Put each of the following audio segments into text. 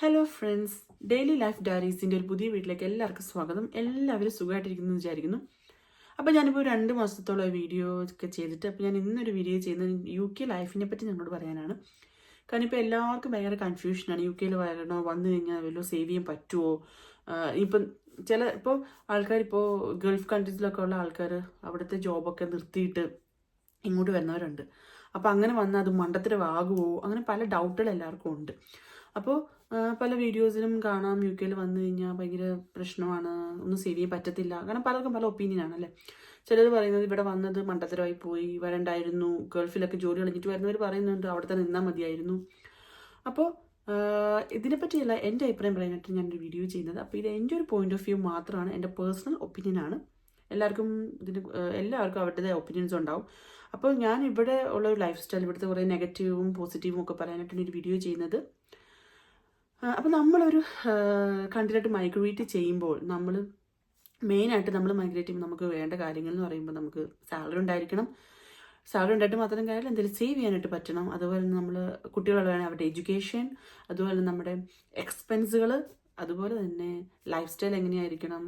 Hello friends daily life ഡയറീസിന്റെ ഒരു പുതിയ വീട്ടിലേക്ക് എല്ലാവർക്കും സ്വാഗതം. എല്ലാവരും സുഖമായിട്ടിരിക്കുന്നു വിചാരിക്കുന്നു. അപ്പോൾ ഞാനിപ്പോൾ രണ്ട് മാസത്തോളം വീഡിയോ ഒക്കെ ചെയ്തിട്ട് അപ്പോൾ ഞാൻ ഇന്നൊരു വീഡിയോ ചെയ്യുന്ന യു കെ ലൈഫിനെ പറ്റി ഞങ്ങളോട് പറയാനാണ്. കാരണം ഇപ്പോൾ എല്ലാവർക്കും ഭയങ്കര കൺഫ്യൂഷനാണ് യു കെയിൽ വരണോ വന്നു കഴിഞ്ഞാൽ വല്ലതും സേവ് ചെയ്യാൻ പറ്റുമോ ഇപ്പം ചില ഇപ്പോൾ ആൾക്കാരിപ്പോൾ ഗൾഫ് കൺട്രീസിലൊക്കെ ഉള്ള ആൾക്കാർ അവിടുത്തെ ജോബൊക്കെ നിർത്തിയിട്ട് ഇങ്ങോട്ട് വരുന്നവരുണ്ട്. അപ്പോൾ അങ്ങനെ വന്നാൽ അത് മണ്ടത്തരമാകുമോ അങ്ങനെ പല ഡൗട്ടുകൾ എല്ലാവർക്കും ഉണ്ട്. അപ്പോൾ പല വീഡിയോസിലും കാണാം. യു കെയിൽ വന്നു കഴിഞ്ഞാൽ ഭയങ്കര പ്രശ്നമാണ്. ഒന്നും സേവ് ചെയ്യാൻ പറ്റത്തില്ല. കാരണം പലർക്കും പല ഒപ്പീനിയൻ ആണല്ലേ ചിലർ പറയുന്നത് ഇവിടെ വന്നത് മണ്ടത്തരമായി പോയി വരണ്ടായിരുന്നു ഗൾഫിലൊക്കെ ജോലി കളഞ്ഞിട്ട് വരുന്നവർ പറയുന്നുണ്ട് അവിടെ തന്നെ നിന്നാൽ മതിയായിരുന്നു. അപ്പോൾ ഇതിനെപ്പറ്റിയല്ല എന്റെ അഭിപ്രായം പറയാനായിട്ട് ഞാനൊരു വീഡിയോ ചെയ്യുന്നത്. അപ്പോൾ ഇത് എന്റെ ഒരു പോയിന്റ് ഓഫ് വ്യൂ മാത്രമാണ്. എന്റെ പേഴ്സണൽ ഒപ്പീനിയൻ ആണ്. എല്ലാവർക്കും ഇതിന് എല്ലാവർക്കും അവരുടേതായ ഒപ്പീനിയൻസ് ഉണ്ടാവും. അപ്പോൾ ഞാൻ ഇവിടെ ഉള്ള ഒരു ലൈഫ് സ്റ്റൈൽ ഇവിടുത്തെ കുറേ നെഗറ്റീവും പോസിറ്റീവും ഒക്കെ പറയാനായിട്ടാണ് ഒരു വീഡിയോ ചെയ്യുന്നത്. അപ്പോൾ നമ്മളൊരു കണ്ടിനായിട്ട് മൈഗ്രേറ്റ് ചെയ്യുമ്പോൾ നമ്മൾ മെയിനായിട്ട് നമ്മൾ മൈഗ്രേറ്റ് ചെയ്യുമ്പോൾ നമുക്ക് വേണ്ട കാര്യങ്ങൾ എന്ന് പറയുമ്പോൾ നമുക്ക് സാലറി ഉണ്ടായിരിക്കണം. സാലറി ഉണ്ടായിട്ട് മാത്രം കാര്യമില്ല എന്തെങ്കിലും സേവ് ചെയ്യാനായിട്ട് പറ്റണം. അതുപോലെ നമ്മൾ കുട്ടികളുടെ അവരുടെ എഡ്യൂക്കേഷൻ അതുപോലെ നമ്മുടെ എക്സ്പെൻസുകൾ അതുപോലെ തന്നെ ലൈഫ് സ്റ്റൈൽ എങ്ങനെയായിരിക്കണം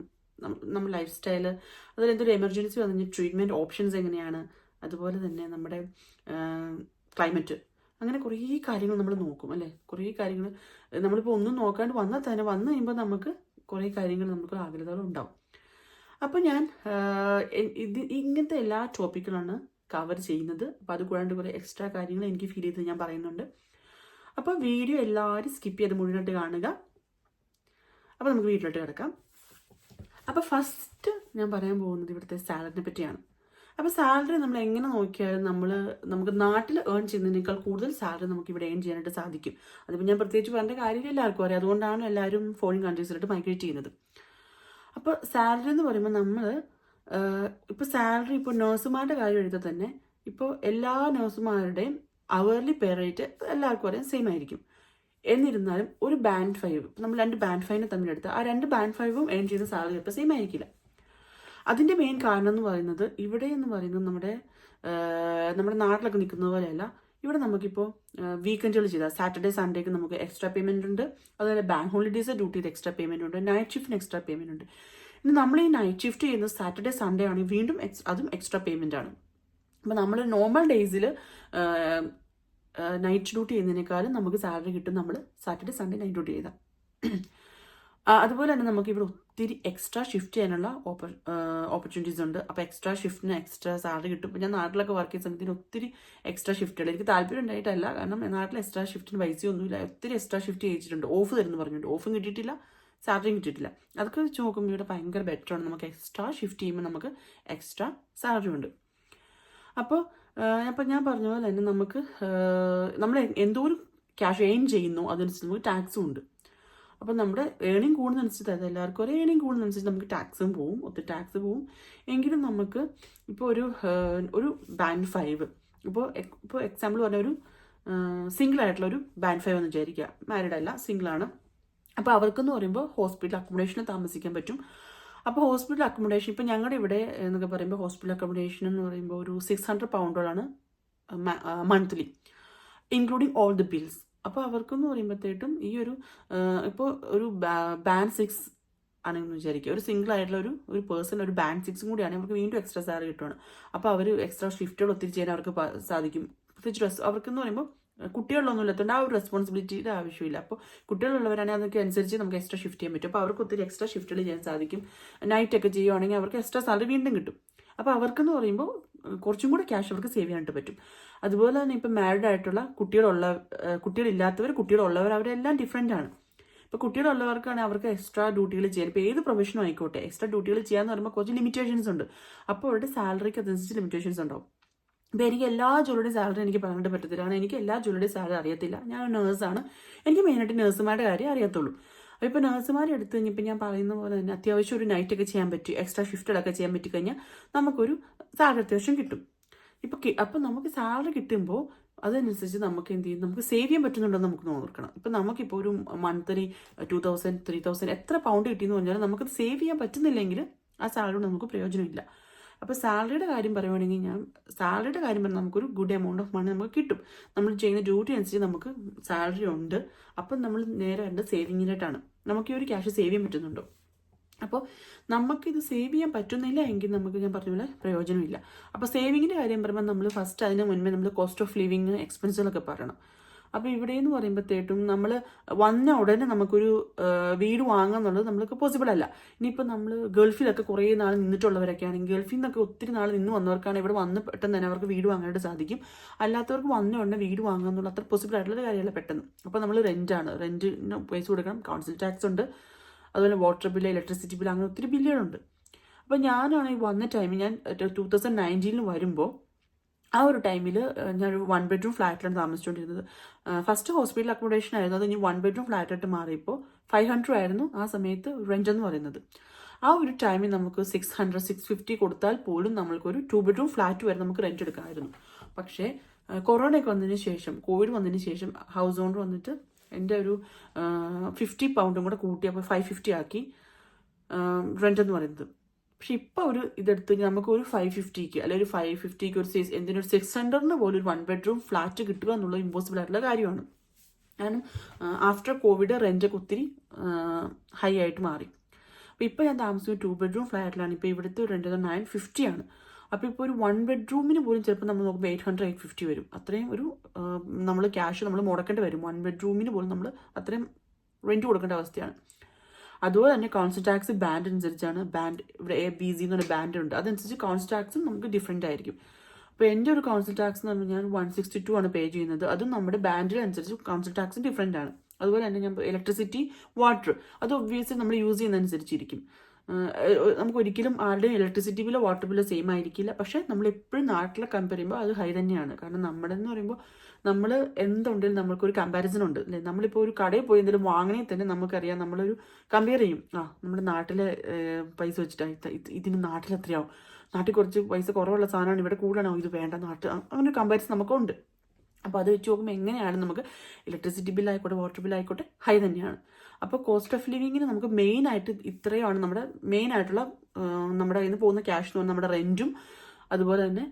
നമ്മൾ ലൈഫ് സ്റ്റൈൽ അതുപോലെ എന്തൊരു എമർജൻസി വന്നു ട്രീറ്റ്മെന്റ് ഓപ്ഷൻസ് എങ്ങനെയാണ് അതുപോലെ തന്നെ നമ്മുടെ ക്ലൈമറ്റ് അങ്ങനെ കുറേ കാര്യങ്ങൾ നമ്മൾ നോക്കും അല്ലേ? കുറേ കാര്യങ്ങൾ നമ്മളിപ്പോൾ ഒന്നും നോക്കാണ്ട് വന്നാൽ തന്നെ വന്നു കഴിയുമ്പോൾ നമുക്ക് കുറേ കാര്യങ്ങൾ നമുക്ക് ആഗ്രഹങ്ങൾ ഉണ്ടാവും. അപ്പോൾ ഞാൻ ഇത് ഇങ്ങനത്തെ എല്ലാ ടോപ്പിക്കുകളാണ് കവർ ചെയ്യുന്നത്. അപ്പോൾ അത് കൂടാണ്ട് കുറേ എക്സ്ട്രാ കാര്യങ്ങൾ എനിക്ക് ഫീൽ ചെയ്ത് ഞാൻ പറയുന്നുണ്ട്. അപ്പോൾ വീഡിയോ എല്ലാവരും സ്കിപ്പ് ചെയ്ത് മുഴുവനായിട്ട് കാണുക. അപ്പോൾ നമുക്ക് വീട്ടിലോട്ട് കിടക്കാം. അപ്പോൾ ഫസ്റ്റ് ഞാൻ പറയാൻ പോകുന്നത് ഇവിടുത്തെ സാലറിനെ പറ്റിയാണ്. അപ്പോൾ സാലറി നമ്മൾ എങ്ങനെ നോക്കിയാലും നമ്മൾ നമുക്ക് നാട്ടിൽ ഏൺ ചെയ്യുന്നതിനേക്കാൾ കൂടുതൽ സാലറി നമുക്ക് ഇവിടെ ഏൺ ചെയ്യാനായിട്ട് സാധിക്കും. അതിപ്പോൾ ഞാൻ പ്രത്യേകിച്ച് പറഞ്ഞ കാര്യം എല്ലാവർക്കും അറിയാം. അതുകൊണ്ടാണ് എല്ലാവരും ഫോറിൻ കൺട്രീസിലോട്ട് മൈഗ്രേറ്റ് ചെയ്യുന്നത്. അപ്പോൾ സാലറി എന്ന് പറയുമ്പോൾ നമ്മൾ ഇപ്പോൾ സാലറി ഇപ്പോൾ നഴ്സുമാരുടെ കാര്യം എടുത്താൽ തന്നെ ഇപ്പോൾ എല്ലാ നഴ്സുമാരുടെയും അവർലി പേ റേറ്റ് എല്ലാവർക്കും അറിയാം സെയിം ആയിരിക്കും. എന്നിരുന്നാലും ഒരു ബാൻഡ് ഫൈവ് നമ്മൾ രണ്ട് ബാൻഡ് ഫൈവിനെ തമ്മിലെടുത്താൽ ആ രണ്ട് ബാൻഡ് ഫൈവും ഏൺ ചെയ്യുന്ന സാലറി ഇപ്പോൾ സെയിം ആയിരിക്കില്ല. അതിന്റെ മെയിൻ കാരണം എന്ന് പറയുന്നത് ഇവിടെ എന്ന് പറയുന്നത് നമ്മുടെ നമ്മുടെ നാട്ടിലൊക്കെ നിൽക്കുന്ന പോലെയല്ല. ഇവിടെ നമുക്കിപ്പോൾ വീക്കെൻഡുകൾ ചെയ്താൽ സാറ്റർഡേ സൺഡേക്ക് നമുക്ക് എക്സ്ട്രാ പേയ്മെന്റ് ഉണ്ട്. അതുപോലെ ബാങ്ക് ഹോളിഡേയ്സ് ഡ്യൂട്ടിയിൽ എക്സ്ട്രാ പേയ്മെന്റ് ഉണ്ട്. നൈറ്റ് ഷിഫ്റ്റിന് എക്സ്ട്രാ പേയ്മെന്റ് ഉണ്ട്. ഇനി നമ്മൾ ഈ നൈറ്റ് ഷിഫ്റ്റ് ചെയ്യുന്ന സാറ്റർഡേ സൺഡേ ആണെങ്കിൽ വീണ്ടും അതും എക്സ്ട്രാ പേയ്മെന്റ് ആണ്. അപ്പോൾ നമ്മൾ നോർമൽ ഡേയ്സിൽ നൈറ്റ് ഡ്യൂട്ടി ചെയ്യുന്നതിനേക്കാളും നമുക്ക് സാലറി കിട്ടും നമ്മൾ സാറ്റർഡേ സൺഡേ നൈറ്റ് ഡ്യൂട്ടി ചെയ്താൽ അതുപോലെ തന്നെ നമുക്ക് ഇവിടെ ഒത്തിരി എക്സ്ട്രാ ഷിഫ്റ്റ് ചെയ്യാനുള്ള ഓപ്പർച്യൂണിറ്റീസ് ഉണ്ട്. അപ്പോൾ എക്സ്ട്രാ ഷിഫ്റ്റിന് എക്സ്ട്രാ സാലറി കിട്ടും. ഇപ്പോൾ ഞാൻ നാട്ടിലൊക്കെ വർക്ക് ചെയ്യുന്ന സമയത്തിന് ഒത്തിരി എക്സ്ട്രാ ഷിഫ്റ്റുകൾ എനിക്ക് താല്പര്യം ഉണ്ടായിട്ടല്ല. കാരണം നാട്ടിൽ എക്സ്ട്രാ ഷിഫ്റ്റിന് പൈസയൊന്നുമില്ല ഒത്തിരി എക്സ്ട്രാ ഷിഫ്റ്റ് ചെയ്യിച്ചിട്ടുണ്ട്. ഓഫ് തരുന്നു പറഞ്ഞിട്ടുണ്ട്. ഓഫും കിട്ടിയിട്ടില്ല. സാലറിയും കിട്ടിയിട്ടില്ല. അതൊക്കെ വെച്ച് നോക്കുമ്പോൾ ഇവിടെ ഭയങ്കര ബെറ്റർ ആണ്. നമുക്ക് എക്സ്ട്രാ ഷിഫ്റ്റ് ചെയ്യുമ്പോൾ നമുക്ക് എക്സ്ട്രാ സാലറി ഉണ്ട്. അപ്പോൾ അപ്പോൾ ഞാൻ പറഞ്ഞ പോലെ തന്നെ നമുക്ക് നമ്മൾ എന്തോരം ക്യാഷ് എയിം ചെയ്യുന്നു അതനുസരിച്ച് നമുക്ക് ടാക്സും ഉണ്ട്. അപ്പോൾ നമ്മുടെ ഏണിംഗ് കൂടുന്നതനുസരിച്ച് അതായത് എല്ലാവർക്കും ഒരു ഏണിംഗ് കൂടുന്നതനുസരിച്ച് നമുക്ക് ടാക്സും പോവും. ഒത്തിരി ടാക്സ് പോവും. എങ്കിലും നമുക്ക് ഇപ്പോൾ ഒരു ഒരു ബാൻഡ് ഫൈവ് ഇപ്പോൾ ഇപ്പോൾ എക്സാമ്പിൾ പറഞ്ഞ ഒരു സിംഗിൾ ആയിട്ടുള്ള ഒരു ബാൻഡ് ഫൈവ് എന്ന് വിചാരിക്കുക. മാരീഡ് അല്ല സിംഗിൾ ആണ്. അപ്പോൾ അവർക്കെന്ന് പറയുമ്പോൾ ഹോസ്പിറ്റൽ അക്കോമഡേഷനിൽ താമസിക്കാൻ പറ്റും. അപ്പോൾ ഹോസ്പിറ്റൽ അക്കോമഡേഷൻ ഇപ്പോൾ ഞങ്ങളുടെ ഇവിടെ എന്നൊക്കെ പറയുമ്പോൾ ഹോസ്പിറ്റൽ അക്കോമഡേഷൻ എന്ന് പറയുമ്പോൾ ഒരു six hundred പൗണ്ടോളാണ് monthly including all the bills അപ്പോൾ അവർക്കെന്ന് പറയുമ്പോഴത്തേട്ടും ഈ ഒരു ഇപ്പോൾ ഒരു ബാൻഡ് സിക്സ് ആണെന്ന് വിചാരിക്കുക. ഒരു സിംഗിൾ ആയിട്ടുള്ള ഒരു ഒരു പേഴ്സൺ ഒരു ബാൻഡ് സിക്സും കൂടിയാണെങ്കിൽ അവർക്ക് വീണ്ടും എക്സ്ട്രാ സാലറി കിട്ടുവാണ്. അപ്പോൾ അവർ എക്സ്ട്രാ ഷിഫ്റ്റുകൾ ഒത്തിരി ചെയ്യാൻ അവർക്ക് സാധിക്കും. പ്രത്യേകിച്ച് ഡ്രസ് അവർക്കെന്ന് പറയുമ്പോൾ കുട്ടികളിലൊന്നും ഇല്ലാത്തതുകൊണ്ട് ആ ഒരു റെസ്പോൺസിബിലിറ്റിയുടെ ആവശ്യമില്ല. അപ്പോൾ കുട്ടികളുള്ളവരാണെങ്കിൽ അതൊക്കെ അനുസരിച്ച് നമുക്ക് എക്സ്ട്രാ ഷിഫ്റ്റ് ചെയ്യാൻ പറ്റും. അപ്പോൾ അവർക്ക് ഒത്തിരി എക്സ്ട്രാ ഷിഫ്റ്റുകൾ ചെയ്യാൻ സാധിക്കും. നൈറ്റ് ഒക്കെ ചെയ്യുവാണെങ്കിൽ അവർക്ക് എക്സ്ട്രാ സാലറി വീണ്ടും കിട്ടും. അപ്പോൾ അവർക്കെന്ന് പറയുമ്പോൾ കുറച്ചും കൂടെ ക്യാഷ് അവർക്ക് സേവ് ചെയ്യാനായിട്ട് പറ്റും. അതുപോലെ തന്നെ ഇപ്പം മാരീഡ് ആയിട്ടുള്ള കുട്ടികളുള്ള കുട്ടികളില്ലാത്തവർ കുട്ടികളുള്ളവർ അവരെല്ലാം ഡിഫറെന്റ് ആണ്. ഇപ്പോൾ കുട്ടികളുള്ളവർക്കാണ് അവർക്ക് എക്സ്ട്രാ ഡ്യൂട്ടികൾ ചെയ്യാൻ ഇപ്പോൾ ഏത് പ്രൊഫഷനും ആയിക്കോട്ടെ എക്സ്ട്രാ ഡ്യൂട്ടികൾ ചെയ്യാന്ന് പറയുമ്പോൾ കുറച്ച് ലിമിറ്റേഷൻസ് ഉണ്ട്. അപ്പോൾ അവരുടെ സാലറിക്ക് അതനുസരിച്ച് ലിമിറ്റേഷൻസ് ഉണ്ടാവും. ഇപ്പോൾ എനിക്ക് എല്ലാ ജോലിയുടെയും സാലറി എനിക്ക് പറഞ്ഞിട്ട് പറ്റത്തില്ല. കാരണം എനിക്ക് എല്ലാ ജോലിയുടെയും സാലറി അറിയത്തില്ല. ഞാൻ നേഴ്സാണ് എനിക്ക് മെയിനായിട്ട് നേഴ്സുമാരുടെ കാര്യം അറിയത്തുള്ളൂ. അപ്പോൾ ഇപ്പോൾ നേഴ്സുമാരെ എടുത്ത് കഴിഞ്ഞപ്പോൾ ഞാൻ പറയുന്ന പോലെ തന്നെ അത്യാവശ്യം ഒരു നൈറ്റൊക്കെ ചെയ്യാൻ പറ്റും എക്സ്ട്രാ ഷിഫ്റ്റുകളൊക്കെ ചെയ്യാൻ പറ്റിക്കഴിഞ്ഞാൽ നമുക്കൊരു സാലറി അത്യാവശ്യം കിട്ടും. ഇപ്പോൾ അപ്പം നമുക്ക് സാലറി കിട്ടുമ്പോൾ അതനുസരിച്ച് നമുക്ക് എന്ത് ചെയ്യും? നമുക്ക് സേവ് ചെയ്യാൻ പറ്റുന്നുണ്ടെന്ന് നമുക്ക് നോക്കണം. ഇപ്പം നമുക്കിപ്പോൾ ഒരു monthly two thousand three thousand എത്ര പൗണ്ട് കിട്ടിയെന്ന് പറഞ്ഞാൽ നമുക്ക് സേവ് ചെയ്യാൻ പറ്റുന്നില്ലെങ്കിൽ ആ സാലറി കൊണ്ട് നമുക്ക് പ്രയോജനമില്ല. അപ്പോൾ സാലറിയുടെ കാര്യം പറയുവാണെങ്കിൽ ഞാൻ സാലറിയുടെ കാര്യം പറഞ്ഞാൽ നമുക്കൊരു ഗുഡ് എമൗണ്ട് ഓഫ് മണി നമുക്ക് കിട്ടും. നമ്മൾ ചെയ്യുന്ന ഡ്യൂട്ടി അനുസരിച്ച് നമുക്ക് സാലറി ഉണ്ട്. അപ്പം നമ്മൾ നേരെ വേണ്ട സേവിങ്ങിലായിട്ടാണ് നമുക്ക് ഈ ഒരു ക്യാഷ് സേവ് ചെയ്യാൻ പറ്റുന്നുണ്ടോ? അപ്പോൾ നമുക്കിത് സേവ് ചെയ്യാൻ പറ്റുന്നില്ല എങ്കിൽ നമുക്ക് ഞാൻ പറഞ്ഞ പോലെ പ്രയോജനമില്ല. അപ്പോൾ സേവിങ്ങിന്റെ കാര്യം പറയുമ്പോൾ നമ്മൾ ഫസ്റ്റ് അതിന് മുൻപേ നമ്മൾ കോസ്റ്റ് ഓഫ് ലിവിങ് എക്സ്പെൻസുകളൊക്കെ പറയണം. അപ്പോൾ ഇവിടെ എന്ന് പറയുമ്പോഴത്തേട്ടും നമ്മൾ വന്ന ഉടനെ നമുക്കൊരു വീട് വീട് വാങ്ങാന്നുള്ളത് നമ്മൾക്ക് പോസിബിൾ അല്ല. ഇനിയിപ്പോൾ നമ്മൾ ഗൾഫിലൊക്കെ കുറേ നാൾ നിന്നിട്ടുള്ളവരൊക്കെ ആണെങ്കിൽ ഗൾഫിൽ നിന്നൊക്കെ ഒത്തിരി നാൾ നിന്ന് വന്നവർക്കാണ് ഇവിടെ വന്ന് പെട്ടെന്ന് തന്നെ അവർക്ക് വീട് വാങ്ങാനായിട്ട് സാധിക്കും. അല്ലാത്തവർക്ക് വന്ന ഉടനെ വീട് വാങ്ങാന്നുള്ള അത്ര പോസിബിൾ ആയിട്ടുള്ള കാര്യമല്ല പെട്ടെന്ന്. അപ്പോൾ നമ്മൾ റെന്റാണ് റെന്റിന് പൈസ കൊടുക്കണം. കൗൺസിൽ ടാക്സ് ഉണ്ട്. അതുപോലെ വാട്ടർ ബില്ല് ഇലക്ട്രിസിറ്റി ബില്ല് അങ്ങനെ ഒത്തിരി ബില്ലുകളുണ്ട് അപ്പോൾ ഞാനാണെങ്കിൽ വന്ന ടൈമിൽ ഞാൻ ടൂ തൗസൻഡ് നയന്റീനിൽ വരുമ്പോൾ ആ ഒരു ടൈമിൽ ഞാനൊരു വൺ ബെഡ്റൂം ഫ്ലാറ്റിലാണ് താമസിച്ചുകൊണ്ടിരുന്നത് ഫസ്റ്റ് ഹോസ്പിറ്റൽ അക്കോമഡേഷൻ ആയിരുന്നു. അത് ഇനി വൺ ബെഡ്റൂം ഫ്ലാറ്റായിട്ട് മാറിയപ്പോൾ ഫൈവ് ഹൺഡ്രഡ് ആയിരുന്നു ആ സമയത്ത് റെന്റ് എന്ന് പറയുന്നത്. ആ ഒരു ടൈമിൽ നമുക്ക് സിക്സ് ഹൺഡ്രഡ് സിക്സ് ഫിഫ്റ്റി കൊടുത്താൽ പോലും നമ്മൾക്കൊരു ടു ബെഡ്റൂം ഫ്ലാറ്റ് വരെ നമുക്ക് റെന്റ് എടുക്കാമായിരുന്നു. പക്ഷേ കൊറോണയൊക്കെ വന്നതിന് ശേഷം കോവിഡ് വന്നതിന് ശേഷം ഹൗസ് ഓണർ വന്നിട്ട് എന്റെ ഒരു ഫിഫ്റ്റി പൗണ്ടും കൂടെ കൂട്ടി അപ്പോൾ ഫൈവ് ഫിഫ്റ്റി ആക്കി. റെന്റ് എന്ന് പറയുന്നത്. പക്ഷെ ഇപ്പോൾ ഒരു ഇതെടുത്ത് നമുക്ക് ഒരു ഫൈവ് ഫിഫ്റ്റിക്ക് അല്ലെങ്കിൽ ഒരു ഫൈവ് ഫിഫ്റ്റിക്ക് ഒരു സിക്സ് എന്തിനൊരു സിക്സ് ഹൺഡ്രഡിന് പോലും ഒരു വൺ ബെഡ്റൂം ഫ്ലാറ്റ് കിട്ടുക എന്നുള്ളത് ഇമ്പോസിബിൾ ആയിട്ടുള്ള കാര്യമാണ്. കാരണം ആഫ്റ്റർ കോവിഡ് റെന്റൊക്കെ ഒത്തിരി ഹൈ ആയിട്ട് മാറി. അപ്പോൾ ഇപ്പോൾ ഞാൻ താമസിക്കുന്ന ടു ബെഡ്റൂം ഫ്ലാറ്റിലാണ് ഇപ്പോൾ ഇവിടുത്തെ റെന്റ് നയൻ ഫിഫ്റ്റി ആണ്. അപ്പോൾ ഇപ്പോൾ ഒരു വൺ ബെഡ്റൂമിന് പോലും ചിലപ്പോൾ നമ്മൾ നോക്കുമ്പോൾ എയ്റ്റ് ഹൺഡ്രഡ് എയ്റ്റ് ഫിഫ്റ്റി വരും. അത്രയും ഒരു നമ്മൾ ക്യാഷ് നമ്മൾ മുടക്കേണ്ടി വരും. വൺ ബെഡ്റൂമിന് പോലും നമ്മൾ അത്രയും റെന്റ് കൊടുക്കേണ്ട അവസ്ഥയാണ്. അതുപോലെ തന്നെ കൗൺസിൽ ടാക്സ് ബാൻഡ് അനുസരിച്ചാണ് ബാൻഡ് ഇവിടെ എ ബി സി എന്ന് പറഞ്ഞ ബാൻഡ് ഉണ്ട്. അതനുസരിച്ച് കൗൺസിൽ ടാക്സും നമുക്ക് ഡിഫറെന്റ് ആയിരിക്കും. അപ്പോൾ എന്റെ ഒരു കൗൺസിൽ ടാക്സ് എന്ന് പറഞ്ഞാൽ ഞാൻ വൺ സിക്സ്റ്റി ടു ആണ് പേ ചെയ്യുന്നത്. അതും നമ്മുടെ ബാൻഡിനനുസരിച്ച് കൗൺസിൽ ടാക്സ് ഡിഫറെന്റ് ആണ്. അതുപോലെ തന്നെ ഞാൻ ഇലക്ട്രിസിറ്റി വാട്ടർ അത് ഒബ്വിയസ്ലി നമ്മൾ യൂസ് ചെയ്യുന്നതനുസരിച്ചിരിക്കും. നമുക്ക് ഒരിക്കലും ആരുടെയും ഇലക്ട്രിസിറ്റി ബില്ലോ വാട്ടർ ബില്ലോ സെയിം ആയിരിക്കില്ല. പക്ഷേ നമ്മൾ എപ്പോഴും നാട്ടിലെ കമ്പയർ ചെയ്യുമ്പോൾ അത് ഹൈ തന്നെയാണ്. കാരണം നമ്മുടെ എന്ന് പറയുമ്പോൾ നമ്മൾ എന്തുണ്ടെങ്കിലും നമ്മൾക്കൊരു കമ്പാരിസൺ ഉണ്ട്. അല്ലേ? നമ്മളിപ്പോൾ ഒരു കടയിൽ പോയി എന്തെങ്കിലും വാങ്ങണേ തന്നെ നമുക്കറിയാം. നമ്മളൊരു കമ്പയർ ചെയ്യും. ആ നമ്മുടെ നാട്ടിലെ പൈസ വെച്ചിട്ടാണ് ഇത് ഇത് ഇതിന് നാട്ടിൽ എത്രയാവും? നാട്ടിൽ കുറച്ച് പൈസ കുറവുള്ള സാധനമാണ് ഇവിടെ കൂടുതലാണോ? ഇത് വേണ്ട നാട്ടിൽ അങ്ങനെ ഒരു കമ്പാരിസൺ നമുക്കുണ്ട്. അപ്പോൾ അത് വെച്ച് നോക്കുമ്പോൾ എങ്ങനെയാണ് നമുക്ക് ഇലക്ട്രിസിറ്റി ബില്ലായിക്കോട്ടെ വാട്ടർ ബില്ലായിക്കോട്ടെ ഹൈ തന്നെയാണ്. അപ്പോൾ കോസ്റ്റ് ഓഫ് ലിവിങ്ങിന് നമുക്ക് മെയിൻ ആയിട്ട് ഇത്രയാണ് നമ്മുടെ മെയിൻ ആയിട്ടുള്ള നമ്മുടെ കയ്യിൽ നിന്ന് പോകുന്ന ക്യാഷ് എന്ന് പറഞ്ഞാൽ നമ്മുടെ റെന്റും അതുപോലെ തന്നെ